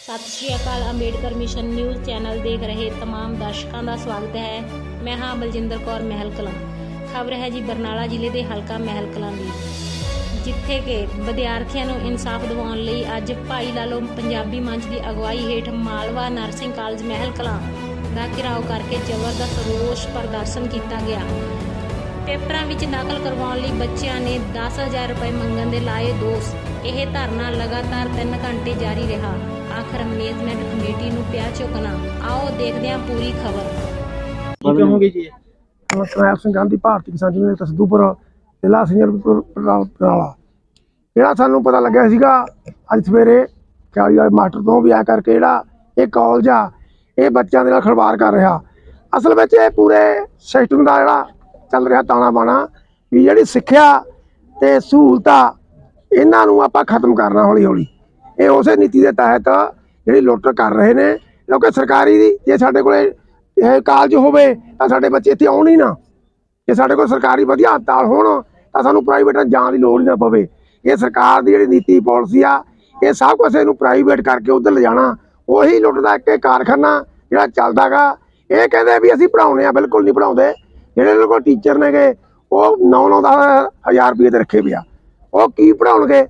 Sat Shri Akal Ambedkar mission news channel ਦੇਖ ਰਹੇ तमाम ਦਰਸ਼ਕਾਂ ਦਾ ਸਵਾਗਤ ਹੈ ਮੈਂ ਹਾਂ ਬਲਜਿੰਦਰ ਕੌਰ ਮਹਿਲ ਕਲਾਂ ਖਬਰ ਹੈ ਜੀ ਬਰਨਾਲਾ ਜ਼ਿਲ੍ਹੇ ਦੇ ਹਲਕਾ ਮਹਿਲ ਕਲਾਂ ਦੀ ਜਿੱਥੇ ਕਿ ਵਿਦਿਆਰਥੀਆਂ ਨੂੰ ਇਨਸਾਫ ਦਿਵਾਉਣ ਲਈ ਅੱਜ ਭਾਈ ਲਾਲੋ ਪੰਜਾਬੀ ਮੰਚ ਦੀ ਅਗਵਾਈ ਹੇਠ ਮਾਲਵਾ ਨਰਸਿੰਗ ਕਾਲਜ ਮਹਿਲ ਕਲਾਂ ਦਾ ਘਿਰਾਓ ਕਰਕੇ ਜ਼ਬਰਦਸਤ ਰੋਸ ਪ੍ਰਦਰਸ਼ਨ ਕੀਤਾ ਗਿਆ ਪੇਪਰਾਂ ਵਿੱਚ ਨਕਲ ਕਰਵਾਉਣ ਲਈ ਬੱਚਿਆਂ ਨੇ 10000 ਰੁਪਏ ਮੰਗਣ ਦੇ ਲਾਏ ਦੋਸ਼ ਇਹ ਧਰਨਾ ਲਗਾਤਾਰ 3 ਘੰਟੇ ਜਾਰੀ ਰਿਹਾ ਆਖਰ ਮੈਨੇਜਮੈਂਟ ਕਮੇਟੀ ਨੂੰ ਪਿਆ ਝੁਕਣਾ ਆਓ ਦੇਖਦੇ ਹਾਂ ਪੂਰੀ ਖਬਰ। ਕੀ ਕਹੋਗੇ ਜੀ? ਕਰਨੈਲ ਸਿੰਘ ਗਾਂਧੀ ਭਾਰਤੀ ਕਿਸਾਨ ਯੂਨੀਅਨ ਤਸਦੂਪੁਰ ਜ਼ਿਲ੍ਹਾ ਸਿੰਗਰਪੁਰ ਬਰਨਾਲਾ ਜਿਹੜਾ ਸਾਨੂੰ ਪਤਾ ਲੱਗਿਆ ਸੀਗਾ ਅੱਜ ਸਵੇਰੇ ਖਿਆਲੀ ਵਾਲੇ ਮਾਸਟਰ ਤੋਂ ਵੀ ਆ ਕਰਕੇ ਜਿਹੜਾ ਇਹ ਕਾਲਜ ਆ ਇਹ ਬੱਚਿਆਂ ਦੇ ਨਾਲ ਖੜਵਾਰ ਕਰ ਰਿਹਾ। ਅਸਲ ਵਿੱਚ ਇਹ ਪੂਰੇ ਸਿਸਟਮ ਦਾ ਜਿਹੜਾ ਚੱਲ ਰਿਹਾ ਤਾਣਾ ਬਾਣਾ ਵੀ ਜਿਹੜੀ ਸਿੱਖਿਆ ਤੇ ਸਹੂਲਤਾਂ ਇਹਨਾਂ ਨੂੰ ਆਪਾਂ ਖਤਮ ਕਰਨਾ ਹੌਲੀ ਹੌਲੀ ਇਹ ਉਸੇ ਨੀਤੀ ਦੇ ਤਹਿਤ ਜਿਹੜੀ ਲੁੱਟ ਕਰ ਰਹੇ ਨੇ। ਕਿਉਂਕਿ ਸਰਕਾਰੀ ਦੀ ਜੇ ਸਾਡੇ ਕੋਲੇ ਇਹ ਕਾਲਜ ਹੋਵੇ ਤਾਂ ਸਾਡੇ ਬੱਚੇ ਇੱਥੇ ਆਉਣ ਹੀ ਨਾ। ਜੇ ਸਾਡੇ ਕੋਲ ਸਰਕਾਰੀ ਵਧੀਆ ਹਸਪਤਾਲ ਹੋਣ ਤਾਂ ਸਾਨੂੰ ਪ੍ਰਾਈਵੇਟ ਜਾਣ ਦੀ ਲੋੜ ਹੀ ਨਾ ਪਵੇ। ਇਹ ਸਰਕਾਰ ਦੀ ਜਿਹੜੀ ਨੀਤੀ ਪਾਲਿਸੀ ਆ, ਇਹ ਸਭ ਕੁਝ ਇਹਨੂੰ ਪ੍ਰਾਈਵੇਟ ਕਰਕੇ ਉਧਰ ਲਿਜਾਣਾ। ਉਹੀ ਲੁੱਟਦਾ ਇੱਕ ਕਾਰਖਾਨਾ ਜਿਹੜਾ ਚੱਲਦਾਗਾ ਇਹ ਕਹਿੰਦੇ ਵੀ ਅਸੀਂ ਪੜਾਉਣੇ ਆ ਬਿਲਕੁਲ ਨਹੀਂ ਪੜਾਉਂਦੇ ਜਿਹੜੇ ਇਹਨਾਂ ਕੋਲ ਟੀਚਰ ਨੇਗੇ, ਉਹ 9 9 ਹਜ਼ਾਰ ਰੁਪਏ ਤੇ ਰੱਖੇ ਪਿਆ। ਉਹ ਕੀ ਪੜਾਉਣਗੇ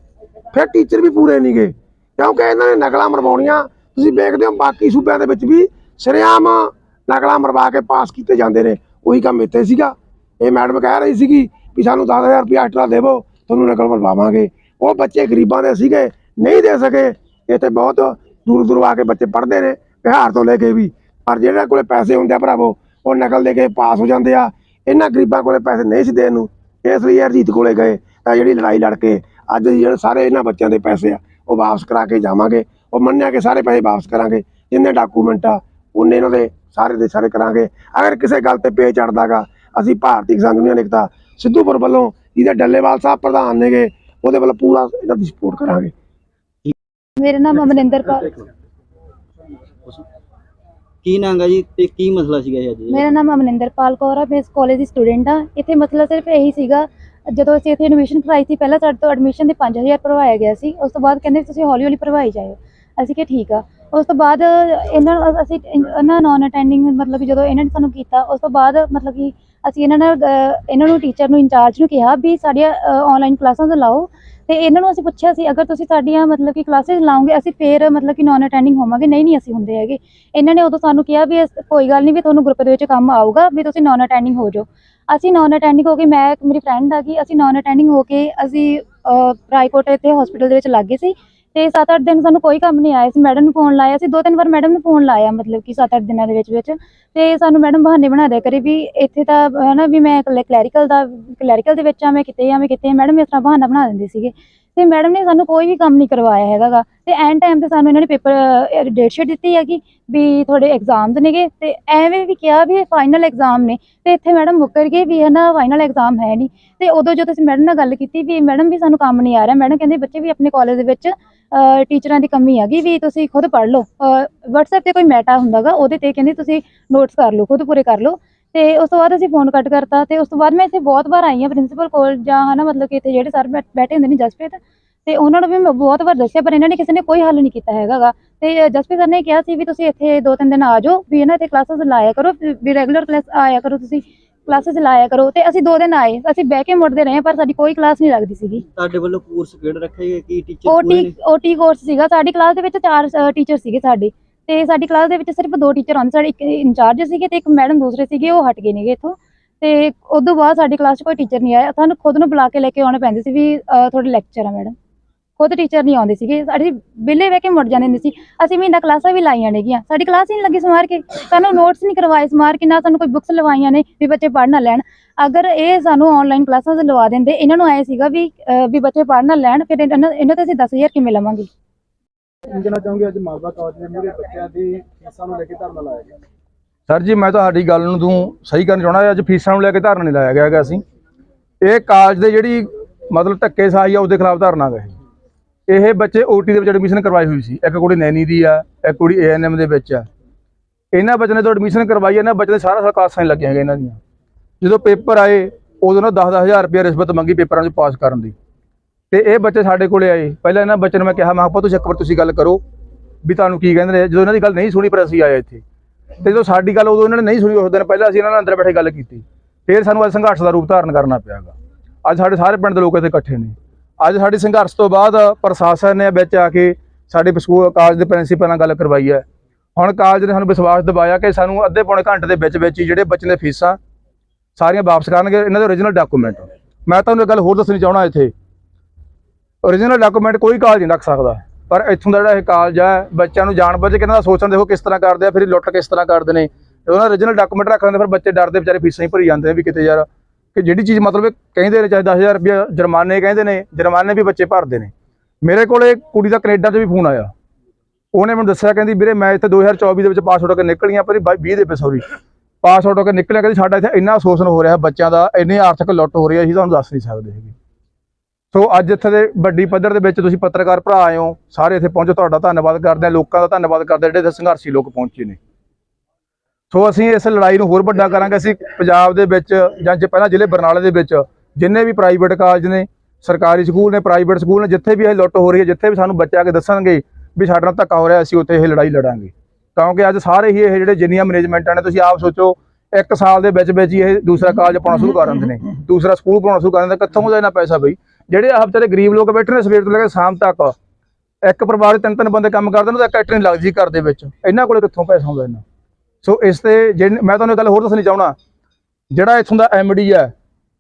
ਫਿਰ ਟੀਚਰ ਵੀ ਪੂਰੇ ਨਹੀਂਗੇ ਕਿਉਂਕਿ ਇਹਨਾਂ ਨੇ ਨਕਲਾਂ ਮਰਵਾਉਣੀਆਂ, ਤੁਸੀਂ ਵੇਖਦੇ ਹੋ ਬਾਕੀ ਸੂਬਿਆਂ ਦੇ ਵਿੱਚ ਵੀ ਸਰੇਆਮ ਨਕਲਾਂ ਮਰਵਾ ਕੇ ਪਾਸ ਕੀਤੇ ਜਾਂਦੇ ਨੇ। ਉਹੀ ਕੰਮ ਇੱਥੇ ਸੀਗਾ। ਇਹ ਮੈਡਮ ਕਹਿ ਰਹੀ ਸੀਗੀ ਵੀ ਸਾਨੂੰ 10000 ਰੁਪਏ ਐਕਸਟਰਾ ਦੇਵੋ, ਤੁਹਾਨੂੰ ਨਕਲ ਮਰਵਾਵਾਂਗੇ। ਉਹ ਬੱਚੇ ਗਰੀਬਾਂ ਦੇ ਸੀਗੇ, ਨਹੀਂ ਦੇ ਸਕੇ। ਇੱਥੇ ਬਹੁਤ ਦੂਰ ਦੂਰ ਆ ਕੇ ਬੱਚੇ ਪੜ੍ਹਦੇ ਨੇ, ਬਿਹਾਰ ਤੋਂ ਲੈ ਕੇ ਵੀ। ਪਰ ਜਿਹੜੇ ਕੋਲੇ ਪੈਸੇ ਹੁੰਦੇ ਆ ਭਰਾਵੋ, ਉਹ ਨਕਲ ਦੇ ਕੇ ਪਾਸ ਹੋ ਜਾਂਦੇ ਆ। ਇਹਨਾਂ ਗਰੀਬਾਂ ਕੋਲੇ ਪੈਸੇ ਨਹੀਂ ਸੀ ਦੇਣ ਨੂੰ। ਇਸ ਲਈ ਹਰਜੀਤ ਕੋਲੇ ਗਏ ਤਾਂ ਜਿਹੜੀ ਲੜਾਈ ਲੜ ਕੇ ਅੱਜ ਜਿਹੜੇ ਸਾਰੇ ਇਹਨਾਂ ਬੱਚਿਆਂ ਦੇ ਪੈਸੇ ਆ ਉਹ ਵਾਪਸ ਕਰਾ ਕੇ ਜਾਵਾਂਗੇ। ਉਹ ਮੰਨਿਆ ਕਿ ਸਾਰੇ ਪੈਸੇ ਵਾਪਸ ਕਰਾਂਗੇ। ਜਿੰਨੇ ਡਾਕੂਮੈਂਟ ਆ ਉਹਨੇ ਇਹਨਾਂ ਦੇ ਸਾਰੇ ਦੇ ਸਾਰੇ ਕਰਾਂਗੇ। ਅਗਰ ਕਿਸੇ ਗੱਲ ਤੇ ਪੇ ਚੜਦਾਗਾ ਅਸੀਂ ਭਾਰਤੀ ਕਿਸਾਨ ਯੂਨੀਅਨ ਲਿਖਤਾ ਸਿੱਧੂਪੁਰ ਵੱਲੋਂ ਜਿਹਦੇ ਡੱਲੇਵਾਲ ਸਾਹਿਬ ਪ੍ਰਧਾਨ ਨੇਗੇ ਉਹਦੇ ਵੱਲ ਪੂਰਾ ਇਹਨਾਂ ਦੀ ਸਪੋਰਟ ਕਰਾਂਗੇ। ਮੇਰਾ ਨਾਮ ਅਮਰਿੰਦਰ ਕੌਰ। ਕੀ ਨਾਂਗਾ ਜੀ ਤੇ ਕੀ ਮਸਲਾ ਸੀਗਾ ਜੀ ਅੱਜ? ਮੇਰਾ ਨਾਮ ਅਮਰਿੰਦਰਪਾਲ ਕੌਰ ਆ ਮੈਂ ਇਸ ਕਾਲਜ ਦੀ ਸਟੂਡੈਂਟ ਆ। ਇੱਥੇ ਮਸਲਾ ਸਿਰਫ ਇਹੀ ਸੀਗਾ ਜਦੋਂ ਅਸੀਂ ਇੱਥੇ ਐਡਮਿਸ਼ਨ ਕਰਾਈ ਸੀ, ਪਹਿਲਾਂ ਸਾਡੇ ਤੋਂ ਐਡਮਿਸ਼ਨ ਦੇ 5000 ਭਰਵਾਇਆ ਗਿਆ ਸੀ। ਉਸ ਤੋਂ ਬਾਅਦ ਕਹਿੰਦੇ ਤੁਸੀਂ ਹੌਲੀ ਹੌਲੀ ਭਰਵਾਈ ਜਾਇਓ। ਅਸੀਂ ਕਿਹਾ ਠੀਕ ਆ। ਉਸ ਤੋਂ ਬਾਅਦ ਇਹਨਾਂ ਅਸੀਂ ਇਹਨਾਂ ਨਾਨ ਅਟੈਂਡਿੰਗ ਮਤਲਬ ਕਿ ਜਦੋਂ ਇਹਨਾਂ ਨੇ ਸਾਨੂੰ ਕੀਤਾ, ਉਸ ਤੋਂ ਬਾਅਦ ਮਤਲਬ ਕਿ ਅਸੀਂ ਇਹਨਾਂ ਨਾਲ ਇਹਨਾਂ ਨੂੰ ਟੀਚਰ ਨੂੰ ਇੰਚਾਰਜ ਨੂੰ ਕਿਹਾ ਵੀ ਸਾਡੀਆਂ ਆਨਲਾਈਨ ਕਲਾਸਾਂ ਲਾਓ। ਤੇ ਇਹਨਾਂ ਨੂੰ ਅਸੀਂ ਪੁੱਛਿਆ ਸੀ, ਅਗਰ ਤੁਸੀਂ ਸਾਡੀਆਂ ਮਤਲਬ ਕਿ ਕਲਾਸਿਸ ਲਾਓਗੇ, ਅਸੀਂ ਫੇਰ ਮਤਲਬ ਕਿ ਨਾਨ ਅਟੈਂਡਿੰਗ ਹੋਵਾਂਗੇ। ਨਹੀਂ ਨਹੀਂ, ਅਸੀਂ ਹੁੰਦੇ ਹੈਗੇ। ਇਹਨਾਂ ਨੇ ਉਦੋਂ ਸਾਨੂੰ ਕਿਹਾ ਵੀ ਇਸ- ਕੋਈ ਗੱਲ ਨਹੀਂ ਵੀ ਤੁਹਾਨੂੰ ਗਰੁੱਪ ਦੇ ਵਿੱਚ ਕੰਮ ਆਊਗਾ, ਵੀ ਤੁਸੀਂ ਨਾਨ ਅਟੈਂਡਿੰਗ ਹੋ ਜਾਓ। ਅਸੀਂ ਨਾਨ ਅਟੈਂਡਿੰਗ ਹੋ ਕੇ, ਮੈਂ ਇੱਕ ਮੇਰੀ ਫਰੈਂਡ ਆ ਗਈ, ਅਸੀਂ ਨਾਨ ਅਟੈਂਡਿੰਗ ਹੋ ਕੇ ਅਸੀਂ ਰਾਏਕੋਟ ਇੱਥੇ ਹਸਪੀਟਲ ਦੇ ਵਿੱਚ ਲੱਗ ਸੀ। ਤੇ 7-8 ਦਿਨ ਸਾਨੂੰ ਕੋਈ ਕੰਮ ਨਹੀਂ ਆਇਆ ਸੀ। ਮੈਡਮ ਨੂੰ ਫੋਨ ਲਾਇਆ ਸੀ। ਦੋ ਤਿੰਨ ਵਾਰ ਮੈਡਮ ਨੂੰ ਫੋਨ ਲਾਇਆ, ਮਤਲਬ ਕਿ 7-8 ਦਿਨਾਂ ਦੇ ਵਿੱਚ ਵਿੱਚ। ਤੇ ਸਾਨੂੰ ਮੈਡਮ ਬਹਾਨੇ ਬਣਾ ਦਿਆ ਕਰੇ ਵੀ ਇੱਥੇ ਤਾਂ ਹੈ ਨਾ ਵੀ ਮੈਂ ਕਲੈਰੀਕਲ ਦਾ ਕਲੈਰੀਕਲ ਦੇ ਵਿੱਚ ਆ, ਮੈਂ ਕਿਤੇ ਆ, ਮੈਂ ਕਿਤੇ ਮੈਡਮ ਇਸ ਤਰ੍ਹਾਂ ਬਹਾਨਾ ਬਣਾ ਦਿੰਦੇ ਸੀਗੇ। ਤੇ ਮੈਡਮ ਨੇ ਸਾਨੂੰ ਕੋਈ ਵੀ ਕੰਮ ਨਹੀਂ ਕਰਵਾਇਆ ਹੈਗਾਗਾ। ਤੇ ਐਨ ਟਾਈਮ ਤੇ ਸਾਨੂੰ ਇਹਨਾਂ ਨੇ ਪੇਪਰ ਡੇਟ ਸ਼ੀਟ ਦਿੱਤੀ ਹੈਗੀ ਵੀ ਤੁਹਾਡੇ ਐਗਜ਼ਾਮਸ ਨੇਗੇ ਤੇ ਐਵੇਂ ਵੀ ਕਿਹਾ ਵੀ ਫਾਈਨਲ ਐਗਜ਼ਾਮ ਨੇ। ਤੇ ਇੱਥੇ ਮੈਡਮ ਮੁੱਕਰ ਗਏ ਵੀ ਹਨਾ ਫਾਈਨਲ ਐਗਜ਼ਾਮ ਹੈ ਨਹੀਂ। ਤੇ ਉਦੋਂ ਜਦੋਂ ਅਸੀਂ ਮੈਡਮ ਨਾਲ ਗੱਲ ਕੀਤੀ ਵੀ ਮੈਡਮ ਵੀ ਸਾਨੂੰ ਕੰਮ ਨਹੀਂ ਆ ਰਿਹਾ। ਮੈਡਮ ਕਹਿੰਦੇ ਬੱਚੇ ਵੀ ਆਪਣੇ ਕਾਲਜ ਦੇ ਵਿੱਚ ਟੀਚਰਾਂ ਦੀ ਕਮੀ ਹੈਗੀ ਵੀ ਤੁਸੀਂ ਖੁਦ ਪੜ੍ਹ ਲਓ। WhatsApp ਤੇ ਕੋਈ ਮੈਟਾ ਹੁੰਦਾਗਾ, ਉਹਦੇ ਤੇ ਕਹਿੰਦੇ ਤੁਸੀਂ ਨੋਟਸ ਕਰ ਲਓ, ਖੁਦ ਪੂਰੇ ਕਰ ਲਓ। ਤੇ ਉਸ ਤੋਂ ਬਾਅਦ ਅਸੀਂ ਫੋਨ ਕੱਟ ਕਰਤਾ ਤੇ ਉਸ ਤੋਂ ਬਾਅਦ ਮੈਂ ਇੱਥੇ ਬਹੁਤ ਵਾਰ ਆਈ ਹਾਂ ਪ੍ਰਿੰਸੀਪਲ ਕੋਲ ਜਾਂ ਹਨਾ ਮਤਲਬ ਕਿ ਇੱਥੇ ਜਿਹੜੇ ਸਰ ਬੈਠੇ ਹੁੰਦੇ ਨੇ ਜਸਪ੍ਰੀਤ ਤੇ ਉਹਨਾਂ ਨੂੰ ਵੀ ਮੈਂ ਬਹੁਤ ਵਾਰ ਦੱਸਿਆ ਪਰ ਇਹਨਾਂ ਨੇ ਕਿਸੇ ਨੇ ਕੋਈ ਹੱਲ ਨਹੀਂ ਕੀਤਾ ਹੈਗਾਗਾ। ਤੇ ਜਸਪ੍ਰੀਤ ਸਰ ਨੇ ਕਿਹਾ ਸੀ ਵੀ ਤੁਸੀਂ ਇੱਥੇ ਦੋ ਤਿੰਨ ਦਿਨ ਆ ਜਾਓ ਵੀ ਇਹਨਾਂ ਤੇ ਕਲਾਸਿਸ ਲਾਇਆ ਕਰੋ ਵੀ ਰੈਗੂਲਰ ਕਲਾਸ ਆਇਆ ਕਰੋ ਤੁਸੀਂ ਕਲਾਸਿਸ ਲਾਇਆ ਕਰੋ ਤੇ ਅਸੀਂ ਦੋ ਦਿਨ ਆਏ ਅਸੀਂ ਬਹਿ ਕੇ ਮੁੜਦੇ ਰਹੇ ਪਰ ਸਾਡੀ ਕੋਈ ਕਲਾਸ ਨਹੀਂ ਲੱਗਦੀ ਸੀਗੀ। ਤੁਹਾਡੇ ਵੱਲੋਂ ਕੋਰਸ ਕਿਹੜਾ ਰੱਖਿਆ ਗਿਆ ਕੀ ਟੀਚਰ ਓਟੀ ਓਟੀ ਕੋਰਸ ਸੀਗਾ ਸਾਡੀ ਕਲਾਸ ਦੇ ਵਿੱਚ ਚਾਰ ਟੀਚਰ ਸੀਗੇ ਸਾਡੇ। ਤੇ ਸਾਡੀ ਕਲਾਸ ਦੇ ਵਿੱਚ ਸਿਰਫ ਦੋ ਟੀਚਰ ਆਉਂਦੇ ਸਾਡੇ ਇੱਕ ਇੰਚਾਰਜ ਸੀਗੇ ਤੇ ਇੱਕ ਮੈਡਮ ਦੂਸਰੇ ਸੀਗੇ, ਉਹ ਹਟ ਗਏ ਨੇਗੇ ਇੱਥੋਂ। ਤੇ ਤੋਂ ਬਾਅਦ ਸਾਡੀ ਕਲਾਸ 'ਚ ਕੋਈ ਟੀਚਰ ਨਹੀਂ ਆਇਆ। ਸਾਨੂੰ ਖੁਦ ਨੂੰ ਬੁਲਾ ਕੇ ਲੈ ਕੇ ਆਉਣੇ ਪੈਂਦੇ ਸੀ ਵੀ ਤੁਹਾਡੇ ਲੈਕਚਰ ਆ ਮੈਡਮ ਖੁਦ ਟੀਚਰ ਨਹੀਂ ਆਉਂਦੇ ਸੀਗੇ। ਸਾਡੀ ਵਿਲੇ ਬਹਿ ਕੇ ਮੁੜ ਜਾਂਦੇ ਹੁੰਦੇ ਸੀ। ਅਸੀਂ ਮਹੀਨਾ ਕਲਾਸਾਂ ਵੀ ਲਾਈਆਂ ਨੇਗੀਆਂ। ਸਾਡੀ ਕਲਾਸ ਹੀ ਨਹੀਂ ਲੱਗੀ ਸਮਾਰ ਕੇ। ਸਾਨੂੰ ਨੋਟਸ ਨਹੀਂ ਕਰਵਾਏ ਸਮਾਰ ਕੇ, ਨਾ ਸਾਨੂੰ ਕੋਈ ਬੁੱਕਸ ਲਵਾਈਆਂ ਨੇ ਵੀ ਬੱਚੇ ਪੜ੍ਹ ਨਾ ਲੈਣ। ਅਗਰ ਇਹ ਸਾਨੂੰ ਆਨਲਾਈਨ ਕਲਾਸਾਂ ਲਵਾ ਦਿੰਦੇ, ਇਹਨਾਂ ਨੂੰ ਆਏ ਸੀਗਾ ਵੀ ਵੀ ਬੱਚੇ ਪੜ੍ਹ ਨਾ ਲੈਣ, ਫਿਰ ਇਹਨਾਂ ਇਹਨਾਂ ਤੇ ਅਸੀਂ 10000 ਕਿਵੇਂ ਲਵਾਂਗੇ? ਕਹਿਣਾ ਚਾਹੂੰਗੀ ਅੱਜ ਮਾਲਵਾ ਕਾਲਜ ਦੇ ਮੂਹਰੇ ਬੱਚਿਆਂ ਦੀ ਫੀਸਾਂ ਨੂੰ ਲੈ ਕੇ ਧਰਨਾ ਲਾਇਆ ਗਿਆ? ਸਰ ਜੀ, ਮੈਂ ਤੁਹਾਡੀ ਗੱਲ ਨੂੰ ਤੂੰ ਸਹੀ ਕਰਨ ਚਾਹਣਾ ਅੱਜ ਫੀਸਾਂ ਨੂੰ ਲੈ ਕੇ ਧਰਨਾ ਨਹੀਂ ਲਾਇਆ ਗਿਆ ਹੈਗਾ ਅਸੀਂ। ਇਹ ਕਾਲਜ ਦੇ ਜਿਹੜੀ ਮਤਲਬ ਧੱਕੇ ਸਾਈ ਆ, ਉਹਦੇ ਖਿਲਾਫ ਧਰਨਾ ਗਏ ਇਹ। ਬੱਚੇ ਓਟੀ ਦੇ ਵਿੱਚ ਐਡਮਿਸ਼ਨ ਕਰਵਾਈ ਹੋਈ ਸੀ। ਇੱਕ ਕੁੜੀ ਨੈਨੀ ਦੀ ਆ, ਇੱਕ ਕੁੜੀ ਏਐਨਐਮ ਦੇ ਵਿੱਚ ਆ। ਇਹਨਾਂ ਬੱਚਿਆਂ ਨੇ ਤੋਂ ਐਡਮਿਸ਼ਨ ਕਰਵਾਈ ਇਹਨਾਂ ਬੱਚਿਆਂ ਦੇ ਸਾਰਾ ਸਾਲ ਕਲਾਸਾਂ ਲੱਗੀਆਂ ਹੈਗੀਆਂ ਇਹਨਾਂ ਦੀਆਂ। ਜਦੋਂ ਪੇਪਰ ਆਏ, ਉਦੋਂ ਨਾ 10-10000 ਰੁਪਏ ਰਿਸ਼ਵਤ ਮੰਗੀ ਪੇਪਰਾਂ 'ਚ ਪਾਸ ਕਰਨ ਦੀ। ਤੇ ਇਹ ਬੱਚੇ ਸਾਡੇ ਕੋਲੇ ਆਏ। ਪਹਿਲਾਂ ਇਹਨਾਂ ਬੱਚਿਆਂ ਨੂੰ ਮੈਂ ਕਿਹਾ ਮੈਂ ਕਿਹਾ ਤੁਸੀਂ ਇੱਕ ਵਾਰ ਤੁਸੀਂ ਗੱਲ ਕਰੋ ਵੀ ਤੁਹਾਨੂੰ ਕੀ ਕਹਿੰਦੇ ਨੇ? ਜਦੋਂ ਇਹਨਾਂ ਦੀ ਗੱਲ ਨਹੀਂ ਸੁਣੀ ਪਰ ਅਸੀਂ ਆਏ ਇੱਥੇ। ਤੇ ਜਦੋਂ ਸਾਡੀ ਗੱਲ ਉਦੋਂ ਇਹਨਾਂ ਨੇ ਨਹੀਂ ਸੁਣੀ, ਉਸ ਦਿਨ ਪਹਿਲਾਂ ਅਸੀਂ ਇਹਨਾਂ ਨਾਲ ਅੰਦਰ ਬੈਠੇ ਗੱਲ ਕੀਤੀ। ਫਿਰ ਸਾਨੂੰ ਅੱਜ ਸੰਘਰਸ਼ ਦਾ ਰੂਪ ਧਾਰਨ ਕਰਨਾ ਪਿਆਗਾ। ਅੱਜ ਸਾਡੇ ਸਾਰੇ ਪਿੰਡ ਦੇ ਲੋਕ ਇੱਥੇ ਇਕੱਠੇ ਨੇ। ਅੱਜ ਸਾਡੀ ਸੰਘਰਸ਼ ਤੋਂ ਬਾਅਦ ਪ੍ਰਸ਼ਾਸਨ ਨੇ ਵਿੱਚ ਆ ਕੇ ਸਾਡੇ ਸਕੂਲ ਕਾਲਜ ਦੇ ਪ੍ਰਿੰਸੀਪਲ ਨਾਲ ਗੱਲ ਕਰਵਾਈ ਹੈ। ਹੁਣ ਕਾਲਜ ਨੇ ਸਾਨੂੰ ਵਿਸ਼ਵਾਸ ਦਿਵਾਇਆ ਕਿ ਸਾਨੂੰ ਅੱਧੇ ਪੌਣੇ ਘੰਟੇ ਦੇ ਵਿੱਚ ਵਿੱਚ ਹੀ ਜਿਹੜੇ ਬੱਚੇ ਦੇ ਫੀਸਾਂ ਸਾਰੀਆਂ ਵਾਪਸ ਕਰਨਗੇ, ਇਹਨਾਂ ਦੇ ਓਰੀਜਨਲ ਡਾਕੂਮੈਂਟ ਮੈਂ ਤੁਹਾਨੂੰ ਇੱਕ ਗੱਲ ਹੋਰ ਦੱਸਣੀ ਚਾਹਣਾ ਇੱਥੇ। ਓਰੀਜਨਲ ਡਾਕੂਮੈਂਟ ਕੋਈ ਕਾਲਜ ਨਹੀਂ ਰੱਖ ਸਕਦਾ। ਪਰ ਇੱਥੋਂ ਦਾ ਜਿਹੜਾ ਇਹ ਕਾਲਜ ਹੈ ਬੱਚਿਆਂ ਨੂੰ ਜਾਣ ਬੁੱਝ ਕੇ ਇਹਨਾਂ ਦਾ ਸੋਚਣ ਦੇਖੋ ਕਿਸ ਤਰ੍ਹਾਂ ਕਰਦੇ ਆ, ਫਿਰ ਲੁੱਟ ਕਿਸ ਤਰ੍ਹਾਂ ਕਰਦੇ ਨੇ। ਜਦੋਂ ਉਹਨਾਂ ਓਰੀਜਨਲ ਡਾਕੂਮੈਂਟ ਰੱਖ ਲੈਂਦੇ, ਫਿਰ ਬੱਚੇ ਡਰਦੇ ਵਿਚਾਰੇ ਫੀਸਾਂ ਹੀ ਭਰੀ ਜਾਂਦੇ ਨੇ ਵੀ ਕਿਤੇ ਯਾਰ, ਕਿ ਜਿਹੜੀ ਚੀਜ਼ ਮਤਲਬ ਕਹਿੰਦੇ ਨੇ, ਚਾਹੇ 10000 ਰੁਪਏ ਜੁਰਮਾਨੇ ਕਹਿੰਦੇ ਨੇ, ਜੁਰਮਾਨੇ ਵੀ ਬੱਚੇ ਭਰਦੇ ਨੇ। ਮੇਰੇ ਕੋਲੇ ਕੁੜੀ ਦਾ ਕੈਨੇਡਾ 'ਚ ਵੀ ਫੋਨ ਆਇਆ। ਉਹਨੇ ਮੈਨੂੰ ਦੱਸਿਆ, ਕਹਿੰਦੀ ਵੀਰੇ ਮੈਂ ਇੱਥੇ 2024 ਦੇ ਵਿੱਚ ਪਾਸ ਹੋ ਕੇ ਨਿਕਲੀਆਂ ਪਰ 20 ਦੇ ਪੇ ਸੌਰੀ ਪਾਸ ਆਊਟ ਹੋ ਕੇ ਨਿਕਲਿਆ, ਕਹਿੰਦੀ ਸਾਡਾ ਇੱਥੇ ਇੰਨਾ ਸ਼ੋਸ਼ਣ ਹੋ ਰਿਹਾ ਬੱਚਿਆਂ ਦਾ, ਇੰਨੀ ਆਰਥਿਕ ਲੁੱਟ ਹੋ ਰਹੀ ਹੈ, ਅਸੀਂ ਤੁਹਾਨੂੰ ਦੱਸ ਨਹੀਂ ਸਕਦੇ ਹੈਗੇ। ਸੋ ਅੱਜ ਇੱਥੇ ਦੇ ਵੱਡੀ ਪੱਧਰ ਦੇ ਵਿੱਚ ਤੁਸੀਂ ਪੱਤਰਕਾਰ ਭਰਾ ਆਏ ਹੋ, ਸਾਰੇ ਇੱਥੇ ਪਹੁੰਚੋ, ਤੁਹਾਡਾ ਧੰਨਵਾਦ ਕਰਦੇ ਹਾਂ, ਲੋਕਾਂ ਦਾ ਧੰਨਵਾਦ ਕਰਦੇ ਹਾਂ, ਜਿਹੜੇ ਇੱਥੇ ਸੰਘਰਸ਼ੀ ਲੋਕ ਪਹੁੰਚੇ ਨੇ। ਸੋ ਅਸੀਂ ਇਸ ਲੜਾਈ ਨੂੰ ਹੋਰ ਵੱਡਾ ਕਰਾਂਗੇ, ਅਸੀਂ ਪੰਜਾਬ ਦੇ ਵਿੱਚ ਜਾਂ ਜੇ ਪਹਿਲਾਂ ਜ਼ਿਲ੍ਹੇ ਬਰਨਾਲੇ ਦੇ ਵਿੱਚ ਜਿੰਨੇ ਵੀ ਪ੍ਰਾਈਵੇਟ ਕਾਲਜ ਨੇ, ਸਰਕਾਰੀ ਸਕੂਲ ਨੇ ਪ੍ਰਾਈਵੇਟ ਸਕੂਲ ਨੇ, ਜਿੱਥੇ ਵੀ ਇਹ ਲੁੱਟ ਹੋ ਰਹੀ ਹੈ, ਜਿੱਥੇ ਵੀ ਸਾਨੂੰ ਬੱਚੇ ਆ ਕੇ ਦੱਸਣਗੇ ਵੀ ਸਾਡੇ ਨਾਲ ਧੱਕਾ ਹੋ ਰਿਹਾ, ਅਸੀਂ ਉੱਥੇ ਇਹ ਲੜਾਈ ਲੜਾਂਗੇ। ਕਿਉਂਕਿ ਅੱਜ ਸਾਰੇ ਹੀ ਇਹ ਜਿਹੜੇ ਜਿੰਨੀਆਂ ਮੈਨੇਜਮੈਂਟਾਂ ਨੇ, ਤੁਸੀਂ ਆਪ ਸੋਚੋ, ਇੱਕ ਸਾਲ ਦੇ ਵਿੱਚ ਵਿੱਚ ਹੀ ਇਹ ਦੂਸਰਾ ਕਾਲਜ ਪਾਉਣਾ ਸ਼ੁਰੂ ਕਰ ਦਿੰਦੇ ਨੇ, ਦੂਸਰਾ ਸਕੂਲ ਪਾਉਣਾ ਸ਼ੁਰੂ ਕਰ ਦਿੰਦੇ ਕਿੱਥੋਂ ਦਾ ਇਹਨਾਂ ਪੈਸਾ ਬਈ? ਜਿਹੜੇ ਆਪ ਵਿਚਾਰੇ ਗਰੀਬ ਲੋਕ ਬੈਠੇ ਨੇ ਸਵੇਰ ਤੋਂ ਲੈ ਕੇ ਸ਼ਾਮ ਤੱਕ, ਇੱਕ ਪਰਿਵਾਰ ਦੇ ਤਿੰਨ ਤਿੰਨ ਬੰਦੇ ਕੰਮ ਕਰਦੇ ਨੇ ਤਾਂ ਇੱਕ ਨਹੀਂ ਲੱਗਦੀ ਘਰ ਦੇ ਵਿੱਚ। ਇਹਨਾਂ ਕੋਲੇ ਕਿੱਥੋਂ ਪੈਸਾ ਆਉਂਦਾ ਇਹਨਾਂ? ਸੋ ਇਸ ਤੇ ਜਿਹੜੇ ਮੈਂ ਤੁਹਾਨੂੰ ਗੱਲ ਹੋਰ ਦੱਸਣੀ ਚਾਹਣਾ ਜਿਹੜਾ ਇੱਥੋਂ ਦਾ ਐਮਡੀ ਹੈ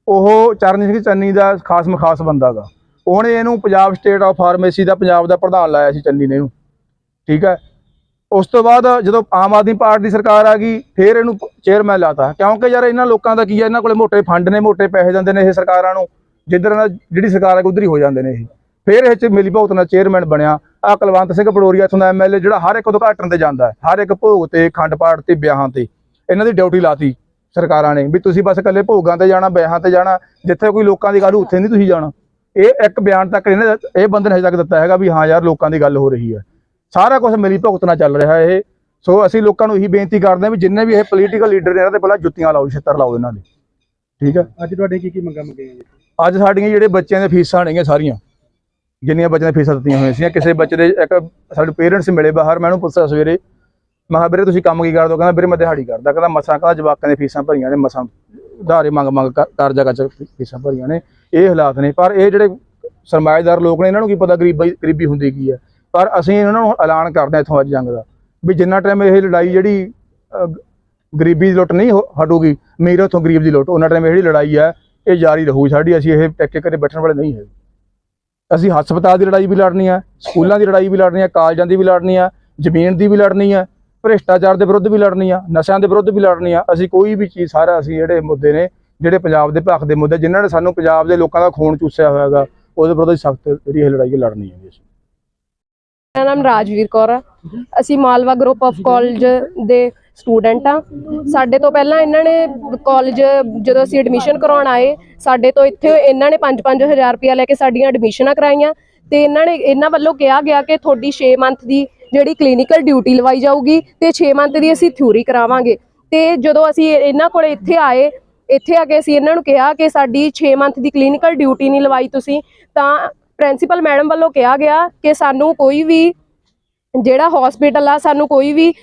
ਉਹ ਚਰਨਜੀਤ ਸਿੰਘ ਚੰਨੀ ਦਾ ਖਾਸ ਮਖਾਸ ਬੰਦਾ ਗਾ। ਉਹਨੇ ਇਹਨੂੰ ਪੰਜਾਬ ਸਟੇਟ ਆਫ ਫਾਰਮੇਸੀ ਦਾ ਪੰਜਾਬ ਦਾ ਪ੍ਰਧਾਨ ਲਾਇਆ ਸੀ, ਚੰਨੀ ਨੇ ਇਹਨੂੰ। ਠੀਕ ਹੈ? ਉਸ ਤੋਂ ਬਾਅਦ ਜਦੋਂ ਆਮ ਆਦਮੀ ਪਾਰਟੀ ਦੀ ਸਰਕਾਰ ਆ ਗਈ, ਫਿਰ ਇਹਨੂੰ ਚੇਅਰਮੈਨ ਲਾਤਾ। ਕਿਉਂਕਿ ਯਾਰ ਇਹਨਾਂ ਲੋਕਾਂ ਦਾ ਕੀ ਹੈ ਇਹਨਾਂ ਕੋਲੇ ਮੋਟੇ ਫੰਡ ਨੇ, ਮੋਟੇ ਪੈਸੇ ਦਿੰਦੇ ਨੇ ਇਹ ਸਰਕਾਰਾਂ ਨੂੰ। ਜਿੱਧਰ ਇਹਨਾਂ ਜਿਹੜੀ ਸਰਕਾਰ ਹੈ ਉਧਰ ਹੀ ਹੋ ਜਾਂਦੇ ਨੇ ਇਹ। ਫਿਰ ਇਹ ਚ ਮਿਲੀ ਭਗਤ ਨਾਲ ਚੇਅਰਮੈਨ ਬਣਿਆ। ਆ ਕੁਲਵੰਤ ਸਿੰਘ ਪੜੋਰੀਆ ਇੱਥੋਂ ਦਾ ਐਮਐਲਏ ਜਿਹੜਾ ਹਰ ਇੱਕ ਉਦਘਾਟਨ ਤੇ ਜਾਂਦਾ ਹੈ। ਹਰ ਇੱਕ ਭੋਗ ਤੇ, ਖੰਡ ਪਾਠ ਤੇ, ਵਿਆਹਾਂ ਤੇ। ਇਹਨਾਂ ਦੀ ਡਿਊਟੀ ਲਾਤੀ ਸਰਕਾਰਾਂ ਨੇ ਵੀ ਤੁਸੀਂ ਬਸ ਇਕੱਲੇ ਭੋਗਾਂ ਤੇ ਜਾਣਾ, ਵਿਆਹਾਂ ਤੇ ਜਾਣਾ, ਜਿੱਥੇ ਕੋਈ ਲੋਕਾਂ ਦੀ ਗੱਲ, ਉੱਥੇ ਨਹੀਂ ਤੁਸੀਂ ਜਾਣਾ। ਇਹ ਇੱਕ ਬਿਆਨ ਤੱਕ ਇਹਨੇ ਇਹ ਬੰਦੇ ਨੇ ਹਜੇ ਤੱਕ ਦਿੱਤਾ ਹੈਗਾ ਵੀ ਹਾਂ ਯਾਰ ਲੋਕਾਂ ਦੀ ਗੱਲ ਹੋ ਰਹੀ ਹੈ। ਸਾਰਾ ਕੁਝ ਮਿਲੀ ਭੁਗਤ ਨਾਲ ਚੱਲ ਰਿਹਾ ਇਹ। ਸੋ ਅਸੀਂ ਲੋਕਾਂ ਨੂੰ ਇਹੀ ਬੇਨਤੀ ਕਰਦੇ ਹਾਂ ਵੀ ਜਿੰਨੇ ਵੀ ਇਹ ਪੋਲੀਟੀਕਲ ਲੀਡਰ ਨੇ, ਇਹਨਾਂ ਦੇ ਪਹਿਲਾਂ ਜੁੱਤੀਆਂ ਲਾਓ, ਛਿੱਤਰ ਲਾਓ ਇਹਨਾਂ ਦੇ। ਠੀਕ ਹੈ ਅੱਜ ਤੁਹਾਡੇ ਕੀ ਕੀ ਮੰਗਾਂ ਮੰਗੀਆਂ ਜੀ? ਅੱਜ ਸਾਡੀਆਂ ਜਿਹੜੇ ਬੱਚਿਆਂ ਦੀਆਂ ਫੀਸਾਂ ਨੇਗੀਆਂ ਸਾਰੀਆਂ ਜਿੰਨੀਆਂ ਬੱਚਿਆਂ ਦੀਆਂ ਫੀਸਾਂ ਦਿੱਤੀਆਂ ਹੋਈਆਂ ਸੀ ਕਿਸੇ ਬੱਚੇ ਦੇ ਇੱਕ ਸਾਡੇ ਪੇਰੈਂਟਸ ਮਿਲੇ ਬਾਹਰ ਮੈਂ ਉਹਨੂੰ ਪੁੱਛਿਆ ਸਵੇਰੇ ਮੈਂ ਕਿਹਾ ਵੀਰੇ ਤੁਸੀਂ ਕੰਮ ਕੀ ਕਰਦੇ ਹੋ? ਕਹਿੰਦਾ ਵੀਰੇ ਮੈਂ ਦਿਹਾੜੀ ਕਰਦਾ। ਕਹਿੰਦਾ ਮਸਾਂ ਕਹਿੰਦਾ ਜਵਾਕਾਂ ਦੀਆਂ ਫੀਸਾਂ ਭਰੀਆਂ ਨੇ ਮਸਾਂ ਉਧਾਰੇ ਮੰਗ ਮੰਗ ਕਰ- ਕਰਜ਼ਾ ਕਰ ਫੀਸਾਂ ਭਰੀਆਂ ਨੇ। ਇਹ ਹਾਲਾਤ ਨੇ ਪਰ ਇਹ ਜਿਹੜੇ ਸਰਮਾਏਦਾਰ ਲੋਕ ਨੇ ਇਹਨਾਂ ਨੂੰ ਕੀ ਪਤਾ ਗਰੀਬੀ ਗਰੀਬੀ ਹੁੰਦੀ ਕੀ ਹੈ ਪਰ ਅਸੀਂ ਇਹਨਾਂ ਨੂੰ ਐਲਾਨ ਕਰਦੇ ਹਾਂ ਇੱਥੋਂ ਅੱਜ ਜੰਗ ਦਾ ਵੀ ਜਿੰਨਾ ਟਾਈਮ ਇਹ ਲੜਾਈ ਜਿਹੜੀ ਗਰੀਬੀ ਦੀ ਲੁੱਟ ਨਹੀਂ ਹੋ- ਹਟੂਗੀ। ਅਮੀਰ ਉੱਥੋਂ ਗਰੀਬ ਦੀ ਲੁੱਟ। ਉਹਨਾਂ ਟਾਈਮ ਜਿਹੜੀ ਲੜਾਈ ਹੈ ਇਹ ਜਾਰੀ ਰਹੂ। ਸਾਡੀ ਅਸੀਂ ਇਹ ਟੱਕੇ ਕਰੇ ਬੈਠਣ ਵਾਲੇ ਨਹੀਂ ਹੈ ਅਸੀਂ ਹਸਪਤਾਲ ਦੀ ਲੜਾਈ ਵੀ ਲੜਨੀ ਆ ਸਕੂਲਾਂ ਦੀ ਲੜਾਈ ਵੀ ਲੜਨੀ ਆ ਕਾਲਜਾਂ ਦੀ ਵੀ ਲੜਨੀ ਆ ਜ਼ਮੀਨ ਦੀ ਵੀ ਲੜਨੀ ਆ ਭ੍ਰਿਸ਼ਟਾਚਾਰ ਦੇ ਵਿਰੁੱਧ ਵੀ ਲੜਨੀ ਆ ਨਸ਼ਿਆਂ ਦੇ ਵਿਰੁੱਧ ਵੀ ਲੜਨੀ ਆ ਅਸੀਂ ਕੋਈ ਵੀ ਚੀਜ਼ ਸਾਰਾ ਅਸੀਂ ਜਿਹੜੇ ਮੁੱਦੇ ਨੇ ਜਿਹੜੇ ਪੰਜਾਬ ਦੇ ਭੱਖ ਦੇ ਮੁੱਦੇ ਜਿਨ੍ਹਾਂ ਨੇ ਸਾਨੂੰ ਪੰਜਾਬ ਦੇ ਲੋਕਾਂ ਦਾ ਖੂਨ ਚੂਸਿਆ ਹੋਇਆ ਹੈਗਾ ਉਹਦੇ ਵਿਰੁੱਧ ਸਖਤ ਜਿਹੜੀ ਇਹ ਲੜਾਈ ਲੜਨੀ ਹੈ ਅਸੀਂ। ਮੇਰਾ ਨਾਮ ਰਾਜਵੀਰ ਕੌਰ ਆ। ਅਸੀਂ ਮਾਲਵਾ ਗਰੁੱਪ ਆਫ ਕਾਲਜ ਦੇ ਸਟੂਡੈਂਟ ਆ। ਸਾਡੇ ਤੋਂ ਪਹਿਲਾਂ ਇਹਨਾਂ ਨੇ ਕਾਲਜ ਜਦੋਂ ਅਸੀਂ ਐਡਮਿਸ਼ਨ ਕਰਾਉਣ ਆਏ, ਸਾਡੇ ਤੋਂ ਇੱਥੇ ਇਹਨਾਂ ਨੇ 5-5000 ਰੁਪਇਆ ਲੈ ਕੇ ਸਾਡੀਆਂ ਐਡਮਿਸ਼ਨਾਂ ਕਰਾਈਆਂ ਤੇ ਇਹਨਾਂ ਨੇ ਇਹਨਾਂ ਵੱਲੋਂ ਕਿਹਾ ਗਿਆ ਕਿ ਤੁਹਾਡੀ 6 ਮੰਥ ਦੀ ਜਿਹੜੀ ਕਲੀਨਿਕਲ ਡਿਊਟੀ ਲਵਾਈ ਜਾਊਗੀ ਤੇ 6 ਮੰਥ ਦੀ ਅਸੀਂ ਥਿਊਰੀ ਕਰਾਵਾਂਗੇ। ਤੇ ਜਦੋਂ ਅਸੀਂ ਇਹਨਾਂ ਕੋਲ ਇੱਥੇ ਆਏ, ਇੱਥੇ ਆ ਕੇ ਅਸੀਂ ਇਹਨਾਂ ਨੂੰ ਕਿਹਾ ਕਿ ਸਾਡੀ 6 ਮੰਥ ਦੀ ਕਲੀਨਿਕਲ ਡਿਊਟੀ ਨਹੀਂ ਲਵਾਈ ਤੁਸੀਂ, ਤਾਂ ਪ੍ਰਿੰਸੀਪਲ ਮੈਡਮ ਵੱਲੋਂ ਕਿਹਾ ਗਿਆ ਕਿ ਸਾਨੂੰ ਕੋਈ ਵੀ ਜਿਹੜਾ ਹਸਪੀਟਲ ਆ, ਸਾਨੂੰ ਕੋਈ ਵੀ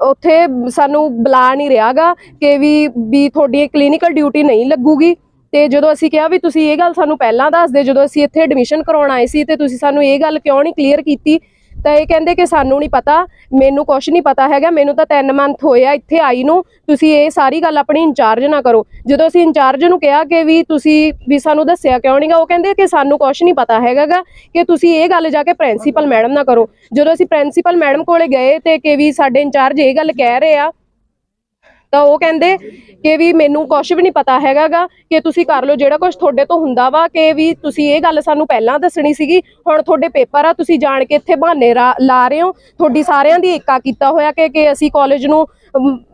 ਉੱਥੇ ਸਾਨੂੰ ਬੁਲਾ ਨਹੀਂ ਰਿਹਾਗਾ ਕਿ ਵੀ ਵੀ ਤੁਹਾਡੀ ਕਲੀਨਿਕਲ ਡਿਊਟੀ ਨਹੀਂ ਲੱਗੂਗੀ। ਤੇ ਜਦੋਂ ਅਸੀਂ ਕਿਹਾ ਵੀ ਤੁਸੀਂ ਇਹ ਗੱਲ ਸਾਨੂੰ ਪਹਿਲਾਂ ਦੱਸਦੇ ਜਦੋਂ ਅਸੀਂ ਇੱਥੇ ਐਡਮਿਸ਼ਨ ਕਰਾਉਣ ਆਏ ਸੀ ਤੇ ਤੁਸੀਂ ਸਾਨੂੰ ਇਹ ਗੱਲ ਕਿਉਂ ਨਹੀਂ ਕਲੀਅਰ ਕੀਤੀ ਤਾਂ ਇਹ ਕਹਿੰਦੇ ਕਿ ਸਾਨੂੰ ਨਹੀਂ ਪਤਾ, ਮੈਨੂੰ ਕੁਝ ਨਹੀਂ ਪਤਾ ਹੈਗਾ, ਮੈਨੂੰ ਤਾਂ 3 ਮੰਥ ਹੋਇਆ ਇੱਥੇ ਆਈ ਨੂੰ, ਤੁਸੀਂ ਇਹ ਸਾਰੀ ਗੱਲ ਆਪਣੀ ਇੰਚਾਰਜ ਨਾ ਕਰੋ। ਜਦੋਂ ਅਸੀਂ ਇੰਚਾਰਜ ਨੂੰ ਕਿਹਾ ਕਿ ਵੀ ਤੁਸੀਂ ਵੀ ਸਾਨੂੰ ਦੱਸਿਆ ਕਿਉਂ ਨਹੀਂਗਾ ਉਹ ਕਹਿੰਦੇ ਕਿ ਸਾਨੂੰ ਕੁਝ ਨਹੀਂ ਪਤਾ ਹੈਗਾਗਾ ਕਿ ਤੁਸੀਂ ਇਹ ਗੱਲ ਜਾ ਕੇ ਪ੍ਰਿੰਸੀਪਲ ਮੈਡਮ ਨਾਲ ਕਰੋ। ਜਦੋਂ ਅਸੀਂ ਪ੍ਰਿੰਸੀਪਲ ਮੈਡਮ ਕੋਲੇ ਗਏ ਤੇ ਕਿ ਵੀ ਸਾਡੇ ਇੰਚਾਰਜ ਇਹ ਗੱਲ ਕਹਿ ਰਹੇ ਆ ਤਾਂ ਉਹ ਕਹਿੰਦੇ ਕਿ ਵੀ ਮੈਨੂੰ ਕੁਝ ਵੀ ਨਹੀਂ ਪਤਾ ਹੈਗਾਗਾ ਕਿ ਤੁਸੀਂ ਕਰ ਲਓ ਜਿਹੜਾ ਕੁਝ ਤੁਹਾਡੇ ਤੋਂ ਹੁੰਦਾ ਵਾ ਕਿ ਵੀ ਤੁਸੀਂ ਇਹ ਗੱਲ ਸਾਨੂੰ ਪਹਿਲਾਂ ਦੱਸਣੀ ਸੀਗੀ ਹੁਣ ਤੁਹਾਡੇ ਪੇਪਰ ਆ ਤੁਸੀਂ ਜਾਣ ਕੇ ਇੱਥੇ ਬਹਾਨੇ ਲਾ ਰਹੇ ਹੋ। ਤੁਹਾਡੀ ਸਾਰਿਆਂ ਦੀ ਏਕਾ ਕੀਤਾ ਹੋਇਆ ਕਿ ਕਿ ਅਸੀਂ ਕਾਲਜ ਨੂੰ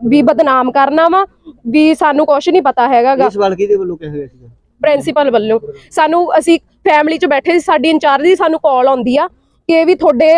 ਵੀ ਬਦਨਾਮ ਕਰਨਾ ਵਾ ਵੀ ਸਾਨੂੰ ਕੁਝ ਨਹੀਂ ਪਤਾ ਹੈਗਾਗਾ। ਇਹ ਸਵਾਲ ਕਿਹਦੇ ਵੱਲੋਂ ਕਿਹਾ ਗਿਆ ਸੀਗਾ? ਪ੍ਰਿੰਸੀਪਲ ਵੱਲੋਂ। ਸਾਨੂੰ ਅਸੀਂ ਫੈਮਿਲੀ 'ਚ ਬੈਠੇ ਸੀ ਸਾਡੀ ਇੰਚਾਰਜ ਦੀ ਸਾਨੂੰ ਕਾਲ ਆਉਂਦੀ ਆ। ਕਿ ਵੀ ਤੁਹਾਡੇ,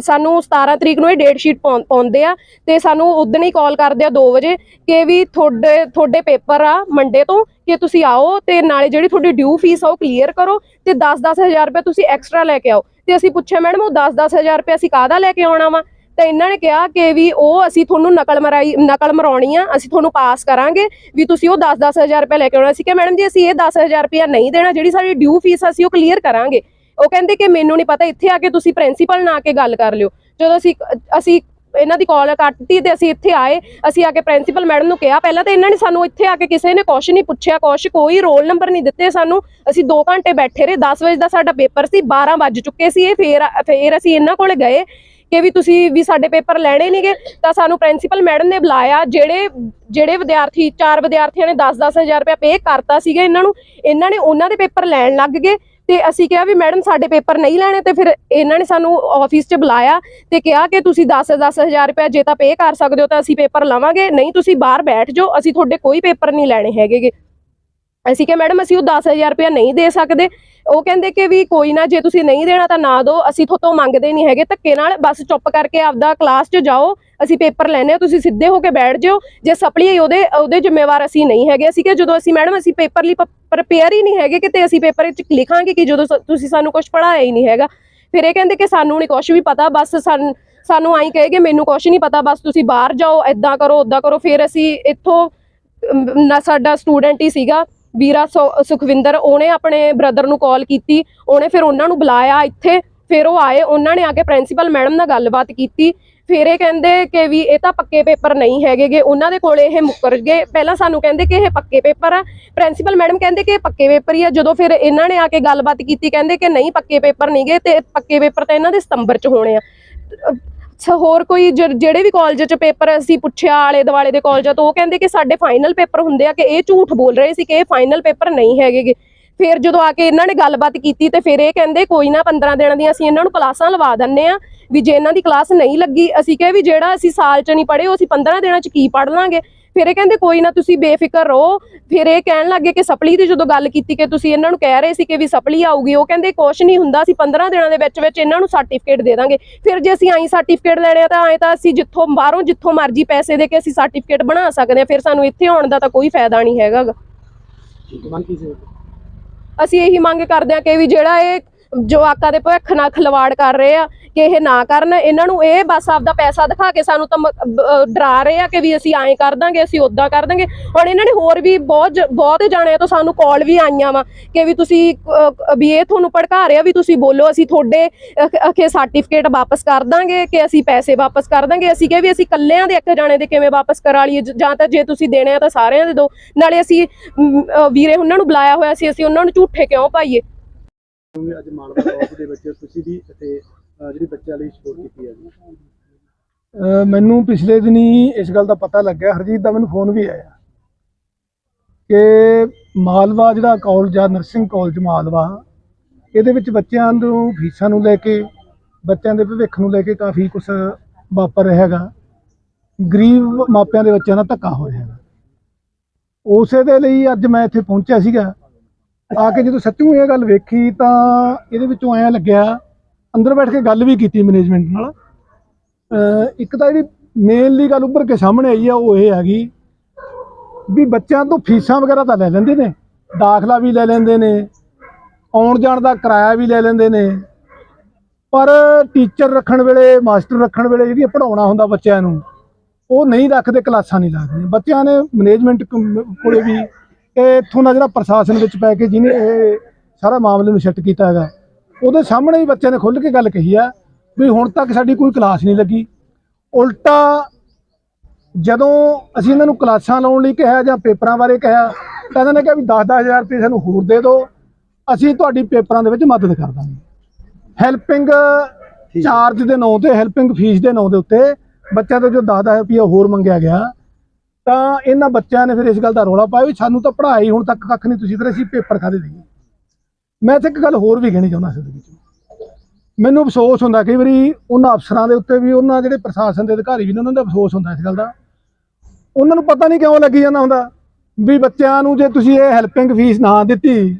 ਸਾਨੂੰ 17 ਤਰੀਕ ਨੂੰ ਇਹ ਡੇਟ ਸ਼ੀਟ ਪਾਉਂਦੇ ਆ ਤੇ ਸਾਨੂੰ ਉਦੋਂ ਹੀ ਕਾਲ ਕਰਦੇ ਆ 2 ਵਜੇ ਕਿ ਵੀ ਤੁਹਾਡੇ ਤੁਹਾਡੇ ਪੇਪਰ ਆ ਮੰਡੇ ਤੋਂ ਕਿ ਤੁਸੀਂ ਆਓ ਤੇ ਨਾਲੇ ਜਿਹੜੀ ਤੁਹਾਡੀ ਡਿਊ ਫੀਸ ਆ ਉਹ ਕਲੀਅਰ ਕਰੋ ਤੇ 10-10000 ਰੁਪਏ ਤੁਸੀਂ ਐਕਸਟਰਾ ਲੈ ਕੇ ਆਓ। ਤੇ ਅਸੀਂ ਪੁੱਛਿਆ, ਮੈਡਮ, ਉਹ 10-10000 ਰੁਪਏ ਅਸੀਂ ਕਾਹਦਾ ਲੈ ਕੇ ਆਉਣਾ ਵਾ? ਤਾਂ ਇਹਨਾਂ ਨੇ ਕਿਹਾ ਕਿ ਵੀ ਉਹ ਅਸੀਂ ਤੁਹਾਨੂੰ ਨਕਲ ਮਰਾਈ, ਨਕਲ ਮਰਾਉਣੀ ਆ, ਅਸੀਂ ਤੁਹਾਨੂੰ ਪਾਸ ਕਰਾਂਗੇ ਵੀ ਤੁਸੀਂ ਉਹ 10-10000 ਰੁਪਏ ਲੈ ਕੇ ਆਉਣਾ। ਸੀ ਕਿ ਮੈਡਮ ਜੀ, ਅਸੀਂ ਇਹ 10000 ਰੁਪਏ ਨਹੀਂ ਦੇਣਾ, ਜਿਹੜੀ ਸਾਡੀ ਡਿਊ ਫੀਸ ਅਸੀਂ ਉਹ ਕਲੀਅਰ ਕਰਾਂਗੇ। ਉਹ ਕਹਿੰਦੇ ਕਿ ਮੈਨੂੰ ਨਹੀਂ ਪਤਾ, ਇੱਥੇ ਆ ਕੇ ਤੁਸੀਂ ਪ੍ਰਿੰਸੀਪਲ ਨਾਲ ਆ ਕੇ ਗੱਲ ਕਰ ਲਿਓ। ਜਦੋਂ ਅਸੀਂ ਅਸੀਂ ਇਹਨਾਂ ਦੀ ਕਾਲ ਕੱਟਤੀ ਤੇ ਅਸੀਂ ਇੱਥੇ ਆਏ, ਅਸੀਂ ਆ ਕੇ ਪ੍ਰਿੰਸੀਪਲ ਮੈਡਮ ਨੂੰ ਕਿਹਾ ਪਹਿਲਾਂ ਤਾਂ ਇਹਨਾਂ ਨੇ ਸਾਨੂੰ ਇੱਥੇ ਆ ਕੇ ਕਿਸੇ ਨੇ ਕੁਛ ਨਹੀਂ ਪੁੱਛਿਆ, ਕੁਛ ਕੋਈ ਰੋਲ ਨੰਬਰ ਨਹੀਂ ਦਿੱਤੇ ਸਾਨੂੰ। ਅਸੀਂ 2 ਘੰਟੇ ਬੈਠੇ ਰਹੇ 10 ਵਜੇ ਦਾ ਸਾਡਾ ਪੇਪਰ ਸੀ 12 ਵੱਜ ਚੁੱਕੇ ਸੀ ਇਹ, ਫੇਰ ਫੇਰ ਅਸੀਂ ਇਹਨਾਂ ਕੋਲੇ ਗਏ ਕਿ ਵੀ ਤੁਸੀਂ ਵੀ ਸਾਡੇ ਪੇਪਰ ਲੈਣੇ ਨਹੀਂਗੇ ਤਾਂ ਸਾਨੂੰ ਪ੍ਰਿੰਸੀਪਲ ਮੈਡਮ ਨੇ ਬੁਲਾਇਆ, ਜਿਹੜੇ ਜਿਹੜੇ ਵਿਦਿਆਰਥੀ, ਚਾਰ ਵਿਦਿਆਰਥੀਆਂ ਨੇ 10-10000 ਰੁਪਏ ਪੇ ਕਰਤਾ ਸੀਗਾ ਇਹਨਾਂ ਨੂੰ, ਇਹਨਾਂ ਨੇ ਉਹਨਾਂ ਦੇ ਪੇਪਰ ਲੈਣ ਲੱਗ ਗਏ। ਤੇ ਅਸੀਂ ਕਿਹਾ ਵੀ ਮੈਡਮ ਸਾਡੇ ਪੇਪਰ ਨਹੀਂ ਲੈਣੇ ਤੇ ਫਿਰ ਇਹਨਾਂ ਨੇ ਸਾਨੂੰ ਆਫਿਸ 'ਚ ਬੁਲਾਇਆ ਤੇ ਕਿਹਾ ਕਿ ਤੁਸੀਂ 10-10000 ਰੁਪਏ ਜੇ ਤਾਂ ਪੇ ਕਰ ਸਕਦੇ ਹੋ ਤਾਂ ਅਸੀਂ ਪੇਪਰ ਲਵਾਂਗੇ, ਨਹੀਂ ਤੁਸੀਂ ਬਾਹਰ ਬੈਠ ਜਾਓ, ਅਸੀਂ ਤੁਹਾਡੇ ਕੋਈ ਪੇਪਰ ਨਹੀਂ ਲੈਣੇ ਹੈਗੇਗੇ। ਅਸੀਂ ਕਿਹਾ ਮੈਡਮ ਅਸੀਂ ਉਹ 10000 ਰੁਪਏ ਨਹੀਂ ਦੇ ਸਕਦੇ, ਉਹ ਕਹਿੰਦੇ ਕਿ ਵੀ ਕੋਈ ਨਾ ਜੇ ਤੁਸੀਂ ਨਹੀਂ ਦੇਣਾ ਤਾਂ ਨਾ ਦਿਓ, ਅਸੀਂ ਤੁਹਾਤੋਂ ਮੰਗਦੇ ਨਹੀਂ ਹੈਗੇ, ਧੱਕੇ ਨਾਲ ਬਸ ਚੁੱਪ ਕਰਕੇ ਆਪਦਾ ਕਲਾਸ 'ਚ ਜਾਓ ਅਸੀਂ ਪੇਪਰ ਲੈਣੇ ਆ ਤੁਸੀਂ ਸਿੱਧੇ ਹੋ ਕੇ ਬੈਠ ਜਾਓ। ਜੇ ਸਪਲੀ ਹੈ ਉਹਦੇ ਉਹਦੇ ਜ਼ਿੰਮੇਵਾਰ ਅਸੀਂ ਨਹੀਂ ਹੈਗੇ। ਅਸੀਂ ਕਿ ਜਦੋਂ ਅਸੀਂ, ਮੈਡਮ, ਅਸੀਂ ਪੇਪਰ ਲਈ ਪ੍ਰਪੇਅਰ ਹੀ ਨਹੀਂ ਹੈਗੇ ਕਿਤੇ ਅਸੀਂ ਪੇਪਰ ਵਿੱਚ ਲਿਖਾਂਗੇ ਕਿ ਜਦੋਂ ਸ- ਤੁਸੀਂ ਸਾਨੂੰ ਕੁਝ ਪੜ੍ਹਾਇਆ ਹੀ ਨਹੀਂ ਹੈਗਾ। ਫਿਰ ਇਹ ਕਹਿੰਦੇ ਕਿ ਸਾਨੂੰ ਨਹੀਂ ਕੁਝ ਵੀ ਪਤਾ, ਬਸ ਸਾਨੂੰ ਸਾਨੂੰ ਆਈ ਕਹੇਗੇ ਮੈਨੂੰ ਕੁਝ ਨਹੀਂ ਪਤਾ, ਬਸ ਤੁਸੀਂ ਬਾਹਰ ਜਾਓ ਐਦਾਂ ਕਰੋ ਉਦਾਂ ਕਰੋ। ਫਿਰ ਅਸੀਂ ਇੱਥੋਂ ਨਾ ਸਾਡਾ ਸਟੂਡੈਂਟ ਹੀ ਸੀਗਾ, ਵੀਰਾ ਸੁ- ਸੁਖਵਿੰਦਰ, ਉਹਨੇ ਆਪਣੇ ਬ੍ਰਦਰ ਨੂੰ ਕਾਲ ਕੀਤੀ। ਉਹਨੇ ਫਿਰ ਉਹਨਾਂ ਨੂੰ ਬੁਲਾਇਆ ਇੱਥੇ। ਫਿਰ ਉਹ ਆਏ, ਉਹਨਾਂ ਨੇ ਆ ਕੇ ਪ੍ਰਿੰਸੀਪਲ ਮੈਡਮ ਨਾਲ ਗੱਲਬਾਤ ਕੀਤੀ। ਫਿਰ ਇਹ ਕਹਿੰਦੇ ਕਿ ਵੀ ਇਹ ਤਾਂ ਪੱਕੇ ਪੇਪਰ ਨਹੀਂ ਹੈਗੇਗੇ ਉਹਨਾਂ ਦੇ ਕੋਲ ਇਹ ਮੁੱਕਰ ਗਏ। ਪਹਿਲਾਂ ਸਾਨੂੰ ਕਹਿੰਦੇ ਕਿ ਇਹ ਪੱਕੇ ਪੇਪਰ ਆ। ਪ੍ਰਿੰਸੀਪਲ ਮੈਡਮ ਕਹਿੰਦੇ ਕਿ ਇਹ ਪੱਕੇ ਪੇਪਰ ਹੀ ਆ। ਜਦੋਂ ਫਿਰ ਇਹਨਾਂ ਨੇ ਆ ਕੇ ਗੱਲਬਾਤ ਕੀਤੀ, ਕਹਿੰਦੇ ਕਿ ਨਹੀਂ, ਪੱਕੇ ਪੇਪਰ ਨਹੀਂਗੇ ਤੇ ਪੱਕੇ ਪੇਪਰ ਤਾਂ ਇਹਨਾਂ ਦੇ ਸਤੰਬਰ ਚ ਹੋਣੇ ਆ। ਅੱਛਾ, ਹੋਰ ਕੋਈ ਜਿਹੜੇ ਵੀ ਕਾਲਜ ਚ ਪੇਪਰ ਅਸੀਂ ਪੁੱਛਿਆ, ਆਲੇ ਦੁਆਲੇ ਦੇ ਕਾਲਜਾਂ ਤੋਂ ਉਹ ਕਹਿੰਦੇ ਕਿ ਸਾਡੇ ਫਾਈਨਲ ਪੇਪਰ ਹੁੰਦੇ ਆ ਕਿ ਇਹ ਝੂਠ ਬੋਲ ਰਹੇ ਸੀ ਕਿ ਇਹ ਫਾਈਨਲ ਪੇਪਰ ਨਹੀਂ ਹੈਗੇਗੇ ਫਿਰ ਜਦੋਂ ਆ ਕੇ ਇਹਨਾਂ ਨੇ ਗੱਲਬਾਤ ਕੀਤੀ ਤੇ ਫਿਰ ਇਹ ਕਹਿੰਦੇ, ਕੋਈ ਨਾ 15 ਦਿਨਾਂ ਦੀਆਂ ਅਸੀਂ ਇਹਨਾਂ ਨੂੰ ਕਲਾਸਾਂ ਲਵਾ ਦਿੰਨੇ ਆ ਵੀ ਜੇ ਇਹਨਾਂ ਦੀ ਕਲਾਸ ਨਹੀਂ ਲੱਗੀ, ਅਸੀਂ ਕਿਹਾ ਵੀ ਜਿਹੜਾ ਅਸੀਂ ਸਾਲ ਚ ਨਹੀਂ ਪੜ੍ਹੇ, ਉਹ ਅਸੀਂ 15 ਦਿਨਾਂ ਚ ਕੀ ਪੜ੍ਹ ਲਾਂਗੇ? ਫਿਰ ਇਹ ਕਹਿੰਦੇ, ਕੋਈ ਨਾ ਤੁਸੀਂ ਬੇਫਿਕਰ ਰਹੋ। ਫਿਰ ਇਹ ਕਹਿਣ ਲੱਗੇ ਕਿ ਸਪਲੀ ਦੀ ਜਦੋਂ ਗੱਲ ਕੀਤੀ ਕਿ ਤੁਸੀਂ ਇਹਨਾਂ ਨੂੰ ਕਹਿ ਰਹੇ ਸੀ ਕਿ ਵੀ ਸਪਲੀ ਆਊਗੀ, ਉਹ ਕਹਿੰਦੇ, ਕੁਛ ਨਹੀਂ ਹੁੰਦਾ, ਅਸੀਂ 15 ਦਿਨਾਂ ਦੇ ਵਿੱਚ ਵਿੱਚ ਇਹਨਾਂ ਨੂੰ ਸਰਟੀਫਿਕੇਟ ਦੇ ਦਾਂਗੇ। ਫਿਰ ਜੇ ਅਸੀਂ ਆਈ ਸਰਟੀਫਿਕੇਟ ਲੈਣੇ ਆ ਤਾਂ ਐ ਤਾਂ ਅਸੀਂ ਜਿੱਥੋਂ, ਬਾਹਰੋਂ ਜਿੱਥੋਂ ਮਰਜ਼ੀ ਪੈਸੇ ਦੇ ਕੇ ਅਸੀਂ ਸਰਟੀਫਿਕੇਟ ਬਣਾ ਸਕਦੇ ਆ ਫਿਰ ਸਾਨੂੰ ਇੱਥੇ ਆਉਣ ਦਾ ਤਾਂ ਕੋਈ ਫਾਇਦਾ ਨਹੀਂ ਹੈਗਾ ਅਸੀਂ ਇਹੀ ਮੰਗ ਕਰਦੇ ਹਾਂ ਕਿ ਵੀ ਜਿਹੜਾ ਇਹ ਜਵਾਕਾਂ ਦੇ ਭਵਿੱਖ ਨਾਲ ਖਿਲਵਾੜ ਕਰ ਰਹੇ ਆ ਕਿ ਇਹ ਨਾ ਕਰਨ, ਇਹਨਾਂ ਨੂੰ ਇਹ ਬਸ ਆਪਦਾ ਪੈਸਾ ਦਿਖਾ ਕੇ ਸਾਨੂੰ ਤਾਂ ਮ- ਡਰਾ ਰਹੇ ਆ ਕਿ ਵੀ ਅਸੀਂ ਐਂ ਕਰ ਦਾਂਗੇ, ਅਸੀਂ ਉਦਾਂ ਕਰ ਦਾਂਗੇ। ਹੁਣ ਇਹਨਾਂ ਨੇ ਹੋਰ ਵੀ ਬਹੁਤ ਜ- ਬਹੁਤ ਜਾਣਿਆਂ ਤੋਂ ਸਾਨੂੰ ਕਾਲ ਵੀ ਆਈਆਂ ਵਾ ਕਿ ਵੀ ਤੁਸੀਂ ਵੀ ਇਹ ਤੁਹਾਨੂੰ ਭੜਕਾ ਰਿਹਾ ਵੀ ਤੁਸੀਂ ਬੋਲੋ, ਅਸੀਂ ਤੁਹਾਡੇ ਅਖੇ ਸਰਟੀਫਿਕੇਟ ਵਾਪਸ ਕਰ ਦਾਂਗੇ ਕਿ ਅਸੀਂ ਪੈਸੇ ਵਾਪਸ ਕਰ ਦਾਂਗੇ। ਅਸੀਂ ਕਿਹਾ ਵੀ ਅਸੀਂ ਕੱਲਿਆਂ ਦੇ ਇੱਕ ਜਾਣੇ ਦੇ ਕਿਵੇਂ ਵਾਪਸ ਕਰਾ ਲਈਏ, ਜਾਂ ਤਾਂ ਜੇ ਤੁਸੀਂ ਦੇਣੇ ਆ ਤਾਂ ਸਾਰਿਆਂ ਦੇ ਦਿਓ ਨਾਲੇ ਅਸੀਂ ਵੀਰੇ ਉਹਨਾਂ ਨੂੰ ਬੁਲਾਇਆ ਹੋਇਆ ਸੀ, ਅਸੀਂ ਉਹਨਾਂ ਨੂੰ ਝੂਠੇ ਕਿਉਂ ਪਾਈਏ? ਕਿਉਂਕਿ ਅੱਜ ਮਾਲਵਾ ਕਾਲਜ ਦੇ ਵਿੱਚ ਤੁਸੀਂ ਵੀ ਅਤੇ ਜਿਹੜੀ ਬੱਚਿਆਂ ਲਈ ਸਪੋਰਟ ਕੀਤੀ ਹੈ ਜੀ। ਮੈਨੂੰ ਪਿਛਲੇ ਦਿਨੀ ਇਸ ਗੱਲ ਦਾ ਪਤਾ ਲੱਗਿਆ, ਹਰਜੀਤ ਦਾ ਮੈਨੂੰ ਫੋਨ ਵੀ ਆਇਆ ਕਿ ਮਾਲਵਾ ਜਿਹੜਾ ਕਾਲਜ ਆ ਨਰਸਿੰਗ ਕਾਲਜ ਮਾਲਵਾ, ਇਹਦੇ ਵਿੱਚ ਬੱਚਿਆਂ ਨੂੰ, ਫੀਸਾਂ ਨੂੰ ਲੈ ਕੇ, ਬੱਚਿਆਂ ਦੇ ਭਵਿੱਖ ਨੂੰ ਲੈ ਕੇ ਕਾਫੀ ਕੁਝ ਵਾਪਰ ਰਿਹਾ ਹੈਗਾ। ਗਰੀਬ ਮਾਪਿਆਂ ਦੇ ਬੱਚਿਆਂ ਦਾ ਧੱਕਾ ਹੋ ਰਿਹਾ ਹੈਗਾ। ਉਸੇ ਦੇ ਲਈ ਅੱਜ ਮੈਂ ਇੱਥੇ ਪਹੁੰਚਿਆ ਸੀਗਾ। ਆ ਕੇ ਜਦੋਂ ਸੱਚੂ ਇਹ ਗੱਲ ਵੇਖੀ ਤਾਂ ਇਹਦੇ ਵਿੱਚੋਂ ਐਂ ਲੱਗਿਆ, ਅੰਦਰ ਬੈਠ ਕੇ ਗੱਲ ਵੀ ਕੀਤੀ ਮੈਨੇਜਮੈਂਟ ਨਾਲ। ਇੱਕ ਤਾਂ ਜਿਹੜੀ ਮੇਨਲੀ ਗੱਲ ਉੱਭਰ ਕੇ ਸਾਹਮਣੇ ਆਈ ਆ, ਉਹ ਇਹ ਹੈਗੀ ਵੀ ਬੱਚਿਆਂ ਤੋਂ ਫੀਸਾਂ ਵਗੈਰਾ ਤਾਂ ਲੈ ਲੈਂਦੇ ਨੇ, ਦਾਖਲਾ ਵੀ ਲੈ ਲੈਂਦੇ ਨੇ, ਆਉਣ ਜਾਣ ਦਾ ਕਿਰਾਇਆ ਵੀ ਲੈ ਲੈਂਦੇ ਨੇ। ਪਰ ਟੀਚਰ ਰੱਖਣ ਵੇਲੇ, ਮਾਸਟਰ ਰੱਖਣ ਵੇਲੇ ਜਿਹੜੀਆਂ ਪੜਾਉਣਾ ਹੁੰਦਾ ਬੱਚਿਆਂ ਨੂੰ, ਉਹ ਨਹੀਂ ਰੱਖਦੇ, ਕਲਾਸਾਂ ਨਹੀਂ ਲੱਗਦੀਆਂ ਬੱਚਿਆਂ ਨੇ ਮੈਨੇਜਮੈਂਟ ਕੋਲੇ ਵੀ ਇਹ ਇੱਥੋਂ ਦਾ ਜਿਹੜਾ ਪ੍ਰਸ਼ਾਸਨ ਵਿੱਚ ਪੈ ਕੇ ਜਿਹਨੇ ਇਹ ਸਾਰਾ ਮਾਮਲੇ ਨੂੰ ਸੈੱਟ ਕੀਤਾ ਹੈਗਾ ਉਹਦੇ ਸਾਹਮਣੇ ਹੀ ਬੱਚਿਆਂ ਨੇ ਖੁੱਲ੍ਹ ਕੇ ਗੱਲ ਕਹੀ ਆ ਵੀ ਹੁਣ ਤੱਕ ਸਾਡੀ ਕੋਈ ਕਲਾਸ ਨਹੀਂ ਲੱਗੀ। ਉਲਟਾ ਜਦੋਂ ਅਸੀਂ ਇਹਨਾਂ ਨੂੰ ਕਲਾਸਾਂ ਲਾਉਣ ਲਈ ਕਿਹਾ ਜਾਂ ਪੇਪਰਾਂ ਬਾਰੇ ਕਿਹਾ ਤਾਂ ਇਹਨਾਂ ਨੇ ਕਿਹਾ ਵੀ 10-10000 ਰੁਪਏ ਸਾਨੂੰ ਹੋਰ ਦੇ ਦਿਓ ਅਸੀਂ ਤੁਹਾਡੀ ਪੇਪਰਾਂ ਦੇ ਵਿੱਚ ਮਦਦ ਕਰ ਦਾਂਗੇ। ਹੈਲਪਿੰਗ ਚਾਰਜ ਦੇ ਨਾਂ ਤੇ ਹੈਲਪਿੰਗ ਫੀਸ ਦੇ ਨਾਂ ਦੇ ਉੱਤੇ ਬੱਚਿਆਂ ਤੋਂ ਜੋ 10-10 ਰੁਪਏ ਹੋਰ ਮੰਗਿਆ ਗਿਆ ਤਾਂ ਇਹਨਾਂ ਬੱਚਿਆਂ ਨੇ ਫਿਰ ਇਸ ਗੱਲ ਦਾ ਰੋਲਾ ਪਾਇਆ ਵੀ ਸਾਨੂੰ ਤਾਂ ਪੜ੍ਹਾਈ ਹੁਣ ਤੱਕ ਕੱਖ ਨਹੀਂ, ਤੁਸੀਂ ਫਿਰ ਅਸੀਂ ਪੇਪਰ ਖਾਦੇ ਦੇਈਏ ਮੈਂ ਇੱਥੇ ਇੱਕ ਗੱਲ ਹੋਰ ਵੀ ਕਹਿਣੀ ਚਾਹੁੰਦਾ ਸੀ ਵਿੱਚ। ਮੈਨੂੰ ਅਫਸੋਸ ਹੁੰਦਾ ਕਈ ਵਾਰੀ ਉਹਨਾਂ ਅਫਸਰਾਂ ਦੇ ਉੱਤੇ ਵੀ ਉਹਨਾਂ ਜਿਹੜੇ ਪ੍ਰਸ਼ਾਸਨ ਦੇ ਅਧਿਕਾਰੀ ਵੀ ਨੇ, ਉਹਨਾਂ ਦਾ ਅਫਸੋਸ ਹੁੰਦਾ ਇਸ ਗੱਲ ਦਾ। ਉਹਨਾਂ ਨੂੰ ਪਤਾ ਨਹੀਂ ਕਿਉਂ ਲੱਗੀ ਜਾਂਦਾ ਹੁੰਦਾ ਵੀ ਬੱਚਿਆਂ ਨੂੰ ਜੇ ਤੁਸੀਂ ਇਹ ਹੈਲਪਿੰਗ ਫੀਸ ਨਾ ਦਿੱਤੀ,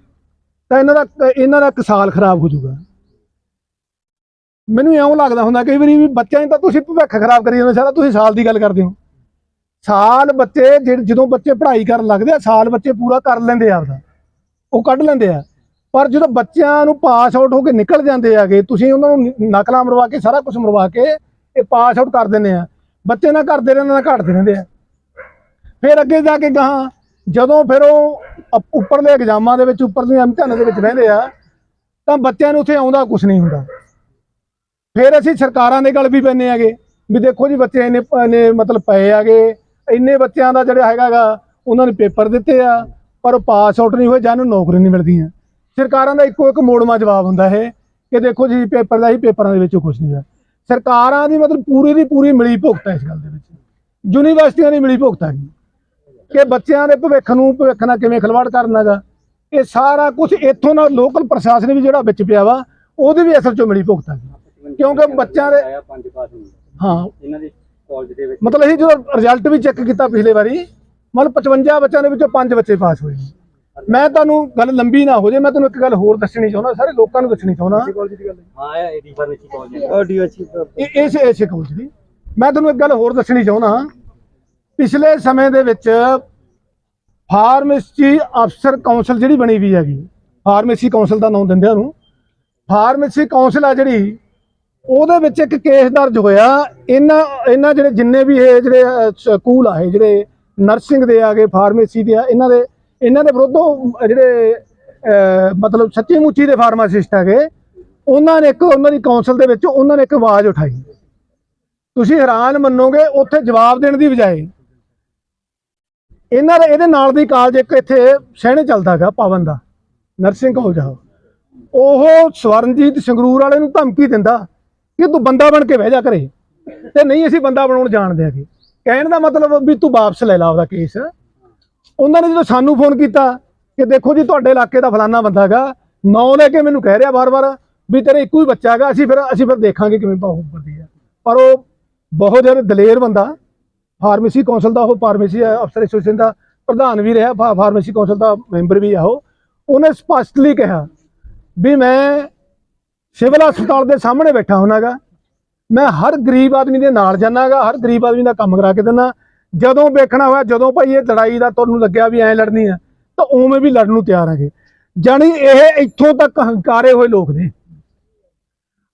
ਤਾਂ ਇਹਨਾਂ ਦਾ ਇਹਨਾਂ ਦਾ ਇੱਕ ਸਾਲ ਖਰਾਬ ਹੋ ਜਾਊਗਾ। ਮੈਨੂੰ ਇਉਂ ਲੱਗਦਾ ਹੁੰਦਾ ਕਈ ਵਾਰੀ ਵੀ ਬੱਚਿਆਂ 'ਚ ਤਾਂ ਤੁਸੀਂ ਭਵਿੱਖ ਖਰਾਬ ਕਰੀ ਜਾਂਦੇ ਸਾਰਾ ਤੁਸੀਂ ਸਾਲ ਦੀ ਗੱਲ ਕਰਦੇ ਹੋ। ਸਾਲ ਬੱਚੇ ਜਿਹੜੇ- ਜਦੋਂ ਬੱਚੇ ਪੜ੍ਹਾਈ ਕਰਨ ਲੱਗਦੇ ਆ, ਸਾਲ ਬੱਚੇ ਪੂਰਾ ਕਰ ਲੈਂਦੇ ਆ ਆਪਦਾ। ਉਹ ਕੱਢ ਲੈਂਦੇ ਆ। ਪਰ ਜਦੋਂ ਬੱਚਿਆਂ ਨੂੰ ਪਾਸ ਆਊਟ ਹੋ ਕੇ ਨਿਕਲ ਜਾਂਦੇ ਆਗੇ ਤੁਸੀਂ ਉਹਨਾਂ ਨੂੰ ਨਕਲਾਂ ਮਰਵਾ ਕੇ, ਸਾਰਾ ਕੁਝ ਮਰਵਾ ਕੇ ਇਹ ਪਾਸ ਆਊਟ ਕਰ ਦਿੰਦੇ ਆ। ਬੱਚੇ ਨਾ ਕਰਦੇ ਰਹਿੰਦੇ, ਨਾ ਘਟਦੇ ਰਹਿੰਦੇ ਆ। ਫਿਰ ਅੱਗੇ ਜਾ ਕੇ ਗਾਹਾਂ, ਜਦੋਂ ਫਿਰ ਉਹ ਅਪ- ਉੱਪਰਲੇ ਐਗਜ਼ਾਮਾਂ ਦੇ ਵਿੱਚ ਉੱਪਰਲੀਆਂ ਇਮਤਿਹਾਨਾਂ ਦੇ ਵਿੱਚ ਰਹਿੰਦੇ ਆ, ਤਾਂ ਬੱਚਿਆਂ ਨੂੰ ਉੱਥੇ ਆਉਂਦਾ ਕੁਝ ਨਹੀਂ ਹੁੰਦਾ। ਫਿਰ ਅਸੀਂ ਸਰਕਾਰਾਂ ਦੇ ਗੱਲ ਵੀ ਪੈਂਦੇ ਆਗੇ ਵੀ ਦੇਖੋ ਜੀ, ਬੱਚੇ ਇੰਨੇ ਮਤਲਬ ਪਏ ਆਗੇ ਇੰਨੇ ਬੱਚਿਆਂ ਦਾ ਜਿਹੜਾ ਹੈਗਾਗਾ ਉਹਨਾਂ ਨੇ ਪੇਪਰ ਦਿੱਤੇ ਆ ਪਰ ਉਹ ਪਾਸ ਆਊਟ ਨਹੀਂ ਹੋਏ ਜਾਂ ਨੂੰ ਨੌਕਰੀ ਨਹੀਂ ਮਿਲਦੀਆਂ। ਸਰਕਾਰਾਂ ਦਾ ਇੱਕੋ ਇੱਕ ਮੋੜਮਾ ਜਵਾਬ ਹੁੰਦਾ ਹੈ ਕਿ ਦੇਖੋ ਜੀ ਪੇਪਰ ਦਾ ਹੀ ਪੇਪਰਾਂ ਦੇ ਵਿੱਚ ਕੁਝ ਨਹੀਂ ਹੈ ਸਰਕਾਰਾਂ ਦੀ ਮਤਲਬ ਪੂਰੀ ਦੀ ਪੂਰੀ ਮਿਲੀ ਭੁਗਤ ਹੈ ਇਸ ਗੱਲ ਦੇ ਵਿੱਚ। ਯੂਨੀਵਰਸਿਟੀਆਂ ਦੀ ਮਿਲੀ ਭੁਗਤ ਹੈਗੀ। ਕਿ ਬੱਚਿਆਂ ਦੇ ਭਵਿੱਖ ਨੂੰ ਭਵਿੱਖ ਨਾਲ ਕਿਵੇਂ ਖਿਲਵਾੜ ਕਰਨਾਗਾ ਇਹ ਸਾਰਾ ਕੁਝ ਇੱਥੋਂ ਨਾਲ ਲੋਕਲ ਪ੍ਰਸ਼ਾਸਨ ਵੀ ਜਿਹੜਾ ਵਿੱਚ ਪਿਆ ਵਾ ਉਹਦੀ ਵੀ ਅਸਲ ਚੋਂ ਮਿਲੀ ਭੁਗਤ ਹੈਗੀ। ਕਿਉਂਕਿ ਬੱਚਿਆਂ ਦੇ ਹਾਂ। ਇਹਨਾਂ ਦੇ ਕਾਲਜ ਦੇ ਵਿੱਚ। ਮਤਲਬ ਅਸੀਂ ਜਦੋਂ ਰਿਜ਼ਲਟ ਵੀ ਚੈੱਕ ਕੀਤਾ ਪਿਛਲੇ ਵਾਰੀ ਮਤਲਬ 55 ਬੱਚਿਆਂ ਦੇ ਵਿੱਚੋਂ 5 ਬੱਚੇ ਪਾਸ ਹੋਏ ਨੇ। ਮੈਂ ਤੁਹਾਨੂੰ ਗੱਲ ਲੰਬੀ ਨਾ ਹੋ ਜੇ ਮੈਂ ਤੁਹਾਨੂੰ ਇੱਕ ਗੱਲ ਹੋਰ ਦੱਸਣੀ ਚਾਹੁੰਦਾ ਸਾਰੇ ਲੋਕਾਂ ਨੂੰ ਦੱਸਣੀ ਚਾਹੁੰਦਾ। ਕਾਲਜ ਦੀ ਗੱਲ ਹਾਂ? ਆਇਆ ਏਡੀ ਫਾਰਮੇਸੀ ਕਾਲਜ ਉਹ ਡੀਐਚਸੀ ਇਹ ਇਸ ਇਸੇ ਕਾਲਜ ਦੀ। ਮੈਂ ਤੁਹਾਨੂੰ ਇੱਕ ਗੱਲ ਹੋਰ ਦੱਸਣੀ ਚਾਹੁੰਦਾ ਪਿਛਲੇ ਸਮੇਂ ਦੇ ਵਿੱਚ ਫਾਰਮੇਸੀ ਅਫਸਰ ਕੌਂਸਲ ਜਿਹੜੀ ਬਣੀ ਵੀ ਹੈਗੀ ਫਾਰਮੇਸੀ ਕੌਂਸਲ ਦਾ ਨਾਮ ਦਿੰਦੇ ਆ ਉਹਨੂੰ ਫਾਰਮੇਸੀ ਕੌਂਸਲ ਆ ਜਿਹੜੀ ਉਹਦੇ ਵਿੱਚ ਇੱਕ ਕੇਸ ਦਰਜ ਹੋਇਆ ਇਹਨਾਂ ਇਹਨਾਂ ਜਿਹੜੇ ਜਿੰਨੇ ਵੀ ਇਹ ਜਿਹੜੇ ਸਕੂਲ ਆ ਇਹ ਜਿਹੜੇ ਨਰਸਿੰਗ ਦੇ ਆਗੇ ਫਾਰਮੇਸੀ ਦੇ ਆ ਇਹਨਾਂ ਦੇ ਇਹਨਾਂ ਦੇ ਵਿਰੁੱਧ ਜਿਹੜੇ ਅਹ, ਮਤਲਬ ਸੱਚੀ ਮੁੱਚੀ ਦੇ ਫਾਰਮਾਸਿਸਟ ਹੈਗੇ ਉਹਨਾਂ ਨੇ ਇੱਕ ਉਹਨਾਂ ਦੀ ਕੌਂਸਲ ਦੇ ਵਿੱਚ ਉਹਨਾਂ ਨੇ ਇੱਕ ਆਵਾਜ਼ ਉਠਾਈ। ਤੁਸੀਂ ਹੈਰਾਨ ਮੰਨੋਗੇ ਉੱਥੇ ਜਵਾਬ ਦੇਣ ਦੀ ਬਜਾਏ ਇਹਨਾਂ ਦੇ ਇਹਦੇ ਨਾਲ ਦੀ ਕਾਲਜ ਇੱਕ ਇੱਥੇ ਸਹਿਣੇ ਚੱਲਦਾ ਹੈਗਾ ਪਵਨ ਦਾ ਨਰਸਿੰਗ ਕਾਲਜ ਆ ਉਹ ਸਵਰਨਜੀਤ ਸੰਗਰੂਰ ਵਾਲੇ ਨੂੰ ਧਮਕੀ ਦਿੰਦਾ ਕਿ ਤੂੰ ਬੰਦਾ ਬਣ ਕੇ ਬਹਿ ਜਾ ਘਰੇ। ਤੇ ਨਹੀਂ ਅਸੀਂ ਬੰਦਾ ਬਣਾਉਣ ਜਾਣਦੇ ਹੈਗੇ। ਕਹਿਣ ਦਾ ਮਤਲਬ ਵੀ ਤੂੰ ਵਾਪਸ ਲੈ ਲਾ ਉਹਦਾ ਕੇਸ। ਉਹਨਾਂ ਨੇ ਜਦੋਂ ਸਾਨੂੰ ਫੋਨ ਕੀਤਾ ਕਿ ਦੇਖੋ ਜੀ ਤੁਹਾਡੇ ਇਲਾਕੇ ਦਾ ਫਲਾਨਾ ਬੰਦਾ ਹੈਗਾ, ਨੌ ਲੈ ਕੇ ਮੈਨੂੰ ਕਹਿ ਰਿਹਾ ਵਾਰ-ਵਾਰ ਵੀ ਤੇਰੇ ਇੱਕੋ ਹੀ ਬੱਚਾ ਹੈਗਾ, ਅਸੀਂ ਫਿਰ ਅਸੀਂ ਫਿਰ ਦੇਖਾਂਗੇ ਕਿਵੇਂ ਪਾਉ ਕਰਦੀ ਹੈ ਪਰ ਉਹ ਬਹੁਤ ਜ਼ਿਆਦਾ ਦਲੇਰ ਬੰਦਾ ਫਾਰਮੇਸੀ ਕੌਂਸਲ ਦਾ ਉਹ ਫਾਰਮੇਸੀ ਅਫਸਰ ਐਸੋਸੀਏਸ਼ਨ ਦਾ ਪ੍ਰਧਾਨ ਵੀ ਰਿਹਾ ਫਾ- ਫਾਰਮੇਸੀ ਕੌਂਸਲ ਦਾ ਮੈਂਬਰ ਵੀ ਆ ਉਹ। ਉਹਨੇ ਸਪਸ਼ਟਲੀ ਕਿਹਾ ਵੀ ਮੈਂ ਸਿਵਲ ਹਸਪਤਾਲ ਦੇ ਸਾਹਮਣੇ ਬੈਠਾ ਹੁੰਨਾਗਾ। ਮੈਂ ਹਰ ਗਰੀਬ ਆਦਮੀ ਦੇ ਨਾਲ ਜਾਣਾਗਾ ਹਰ ਗਰੀਬ ਆਦਮੀ ਦਾ ਕੰਮ ਕਰਾ ਕੇ ਦਿੰਦਾ ਜਦੋਂ ਵੇਖਣਾ ਹੋਇਆ, ਜਦੋਂ ਭਾਈ ਇਹ ਲੜਾਈ ਦਾ ਤੁਹਾਨੂੰ ਲੱਗਿਆ ਵੀ ਐਂ ਲੜਨੀ ਆ, ਤਾਂ ਉਵੇਂ ਵੀ ਲੜਨ ਨੂੰ ਤਿਆਰ ਹੈਗੇ ਜਾਣੀ ਇਹ ਇੱਥੋਂ ਤੱਕ ਹੰਕਾਰੇ ਹੋਏ ਲੋਕ ਨੇ।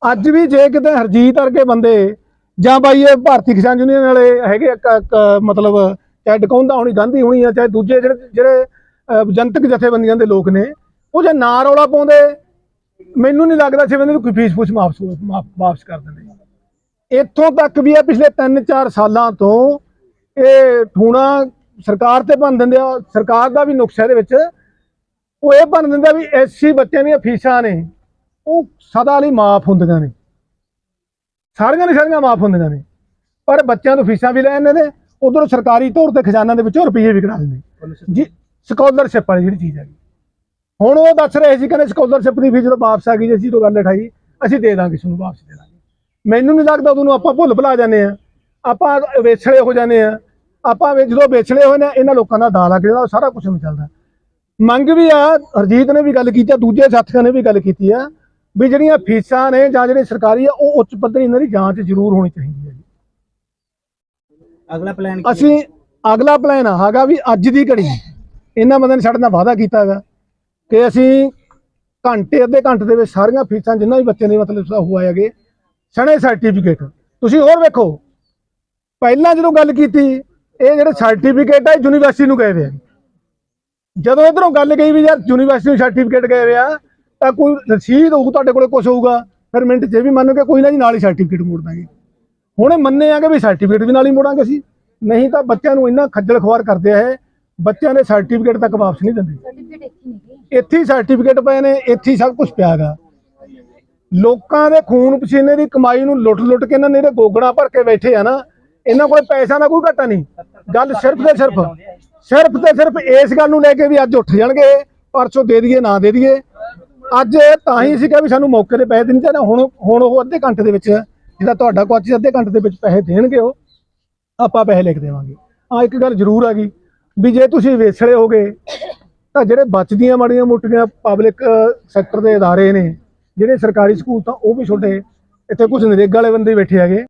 ਅੱਜ ਵੀ ਜੇ ਕਿਤੇ ਹਰਜੀਤ ਵਰਗੇ ਬੰਦੇ, ਜਾਂ ਬਾਈ ਇਹ ਭਾਰਤੀ ਕਿਸਾਨ ਯੂਨੀਅਨ ਵਾਲੇ ਹੈਗੇ ਆ ਮਤਲਬ ਚਾਹੇ ਡਕੌਂਦਾ ਹੋਣੀ, ਗਾਂਧੀ ਹੋਣੀ ਆ, ਚਾਹੇ ਦੂਜੇ ਜਿਹੜੇ ਜਿਹੜੇ ਜਨਤਕ ਜਥੇਬੰਦੀਆਂ ਦੇ ਲੋਕ ਨੇ, ਉਹ ਜੇ ਨਾ ਰੌਲਾ ਪਾਉਂਦੇ ਮੈਨੂੰ ਨਹੀਂ ਲੱਗਦਾ ਸੀ ਬੰਦੇ ਕੋਈ ਫੀਸ ਫੂਸ ਮਾਫ- ਵਾਪਸ ਕਰ ਦਿੰਦੇ। ਇੱਥੋਂ ਤੱਕ ਵੀ ਆ ਪਿਛਲੇ 3-4 ਸਾਲਾਂ ਤੋਂ ਇਹ ਠੂਣਾ ਸਰਕਾਰ ਤੇ ਬਣ ਦਿੰਦੇ ਆ ਸਰਕਾਰ ਦਾ ਵੀ ਨੁਕਸ ਹੈ ਇਹਦੇ ਵਿੱਚ। ਉਹ ਇਹ ਬਣ ਦਿੰਦਾ ਵੀ ਐਸਸੀ ਬੱਚਿਆਂ ਦੀਆਂ ਫੀਸਾਂ ਨੇ ਉਹ ਸਦਾ ਲਈ ਮਾਫ ਹੁੰਦੀਆਂ ਨੇ। ਸਾਰੀਆਂ ਦੀ ਸਾਰੀਆਂ ਮਾਫ ਹੁੰਦੀਆਂ ਨੇ। ਪਰ ਬੱਚਿਆਂ ਤੋਂ ਫੀਸਾਂ ਵੀ ਲੈ ਜਾਂਦੇ ਨੇ ਉਧਰੋਂ ਸਰਕਾਰੀ ਤੌਰ ਤੇ ਖਜ਼ਾਨਾ ਦੇ ਵਿੱਚੋਂ ਰੁਪਈਏ ਵੀ ਕਢਾ ਦਿੰਦੇ। ਜੀ ਸਕਾਲਰਸ਼ਿਪ ਵਾਲੀ ਜਿਹੜੀ ਚੀਜ਼ ਹੈਗੀ। ਹੁਣ ਉਹ ਦੱਸ ਰਹੇ ਸੀ ਕਹਿੰਦੇ ਸਕਾਲਰਸ਼ਿਪ ਦੀ ਫੀਸ ਜਦੋਂ ਵਾਪਸ ਆ ਗਈ ਜੇ ਅਸੀਂ ਤੋਂ ਗੱਲ ਉਠਾਈ ਅਸੀਂ ਦੇ ਦਾਂਗੇ ਤੁਹਾਨੂੰ ਵਾਪਸ ਦੇ ਦਾਂਗੇ। ਮੈਨੂੰ ਨਹੀਂ ਲੱਗਦਾ ਉਦੋਂ ਨੂੰ ਆਪਾਂ ਭੁੱਲ ਭੁਲਾ ਜਾਂਦੇ ਆ ਆਪਾਂ ਵੇਛੜੇ ਹੋ ਜਾਂਦੇ ਆ ਆਪਾਂ ਵੀ ਜਦੋਂ ਵੇਛੜੇ ਹੋਏ ਨੇ ਇਹਨਾਂ ਲੋਕਾਂ ਦਾ ਦਾਲ ਉਹ ਸਾਰਾ ਕੁਝ ਨਹੀਂ ਚੱਲਦਾ। ਮੰਗ ਵੀ ਆ ਹਰਜੀਤ ਨੇ ਵੀ ਗੱਲ ਕੀਤੀ ਆ ਦੂਜੇ ਸਾਥੀਆਂ ਨੇ ਵੀ ਗੱਲ ਕੀਤੀ ਆ ਵੀ ਜਿਹੜੀਆਂ ਫੀਸਾਂ ਨੇ ਜਾਂ ਜਿਹੜੇ ਸਰਕਾਰੀ ਆ ਉਹ ਉੱਚ ਪੱਧਰੀ ਇਹਨਾਂ ਦੀ ਜਾਂਚ ਜ਼ਰੂਰ ਹੋਣੀ ਚਾਹੀਦੀ ਹੈ ਜੀ। ਅਗਲਾ ਪਲਾਨ ਅਸੀਂ ਅਗਲਾ ਪਲਾਨ ਹੈਗਾ ਵੀ ਅੱਜ ਦੀ ਘੜੀ ਇਹਨਾਂ ਬੰਦਿਆਂ ਨੇ ਸਾਡੇ ਨਾਲ ਵਾਅਦਾ ਕੀਤਾ ਹੈਗਾ। ਕਿ ਅਸੀਂ ਘੰਟੇ, ਅੱਧੇ ਘੰਟੇ ਦੇ ਵਿੱਚ ਸਾਰੀਆਂ ਫੀਸਾਂ ਜਿੰਨਾ ਵੀ ਬੱਚੇ ਦੇ ਮਤਲਬ ਹੋਇਆ ਹੈਗੇ, ਸਣੇ ਸਰਟੀਫਿਕੇਟ ਤੁਸੀਂ ਹੋਰ ਵੇਖੋ, ਪਹਿਲਾਂ ਜਦੋਂ ਗੱਲ ਕੀਤੀ, ਇਹ ਜਿਹੜੇ ਸਰਟੀਫਿਕੇਟ ਆ ਯੂਨੀਵਰਸਿਟੀ ਨੂੰ ਗਏ ਵੇ ਆ। ਜਦੋਂ ਇਧਰੋਂ ਗੱਲ ਗਈ ਵੀ ਯਾਰ ਯੂਨੀਵਰਸਿਟੀ ਨੂੰ ਸਰਟੀਫਿਕੇਟ ਗਏ ਵੇ ਆ, ਤਾਂ ਕੋਈ ਰਸੀਦ ਹੋਊ ਤੁਹਾਡੇ ਕੋਲੇ ਕੁਝ ਹੋਊਗਾ, ਫਿਰ ਮਿੰਟ 'ਚ ਇਹ ਵੀ ਮੰਨੋ ਕੋਈ ਨਾ ਜੀ ਨਾਲ ਹੀ ਸਰਟੀਫਿਕੇਟ ਮੋੜ ਦਾਂਗੇ। ਹੁਣ ਇਹ ਮੰਨੇ ਆ ਕਿ ਵੀ ਸਰਟੀਫਿਕੇਟ ਵੀ ਨਾਲ ਹੀ ਮੋੜਾਂਗੇ ਅਸੀਂ, ਨਹੀਂ ਤਾਂ ਬੱਚਿਆਂ ਨੂੰ ਇੰਨਾ ਖੱਜਲ ਖੁਆਰ ਕਰਦੇ ਆ ਬੱਚਿਆਂ ਦੇ ਸਰਟੀਫਿਕੇਟ ਤੱਕ ਵਾਪਸ ਨਹੀਂ ਦਿੰਦੇ। ਸਰਟੀਫਿਕੇਟ ਇੱਥੇ ਨਹੀਂ। ਇੱਥੇ ਸਰਟੀਫਿਕੇਟ ਪਏ ਨੇ, ਇੱਥੇ ਸਭ ਕੁਝ ਪਿਆ ਹੈਗਾ। ਲੋਕਾਂ ਦੇ ਖੂਨ ਪਸੀਨੇ ਦੀ ਕਮਾਈ ਨੂੰ ਲੁੱਟ-ਲੁੱਟ ਕੇ ਇਹਨਾਂ ਨੇ ਇਹਦੇ ਗੋਗਣਾ ਭਰ ਕੇ ਬੈਠੇ ਆ ਨਾ, ਇਹਨਾਂ ਕੋਲ ਪੈਸਾ ਦਾ ਕੋਈ ਘਾਟਾ ਨਹੀਂ। ਗੱਲ ਸਿਰਫ ਤੇ ਸਿਰਫ ਸਿਰਫ ਤੇ ਸਿਰਫ ਇਸ ਗੱਲ ਨੂੰ ਲੈ ਕੇ ਵੀ ਅੱਜ ਉੱਠ ਜਾਣਗੇ, ਪਰਸੋਂ ਦੇ ਦਈਏ, ਨਾ ਦੇ ਦਈਏ। ਅੱਜ ਤਾਂ ਹੀ ਸੀਗਾ ਵੀ ਸਾਨੂੰ ਮੌਕੇ ਤੇ ਪੈਸੇ ਦੇਣੇ ਚਾਹੀਦੇ ਹੁਣ ਹੁਣ ਉਹ ਅੱਧੇ ਘੰਟੇ ਦੇ ਵਿੱਚ, ਜਿਹੜਾ ਤੁਹਾਡਾ ਕੋਚ ਅੱਧੇ ਘੰਟੇ ਦੇ ਵਿੱਚ ਪੈਸੇ ਦੇਣਗੇ ਉਹ, ਆਪਾਂ ਪੈਸੇ ਲਿਖ ਦੇਵਾਂਗੇ। ਆ ਇੱਕ ਗੱਲ ਜ਼ਰੂਰ ਆ ਗਈ, ਵੀ ਜੇ ਤੁਸੀਂ ਵੇਸਲੇ ਹੋਗੇ ਤਾਂ ਜਿਹੜੇ ਬਚਦੀਆਂ ਮਾੜੀਆਂ ਮੋਟੀਆਂ ਪਬਲਿਕ ਸੈਕਟਰ ਦੇ ادارے ਨੇ ਜਿਹੜੇ ਸਰਕਾਰੀ ਸਕੂਲ ਤਾਂ ਉਹ ਵੀ ਛੋਟੇ ਇੱਥੇ ਕੁਝ ਨਰੇਗਾ ਵਾਲੇ ਬੰਦੇ ਬੈਠੇ ਹੈਗੇ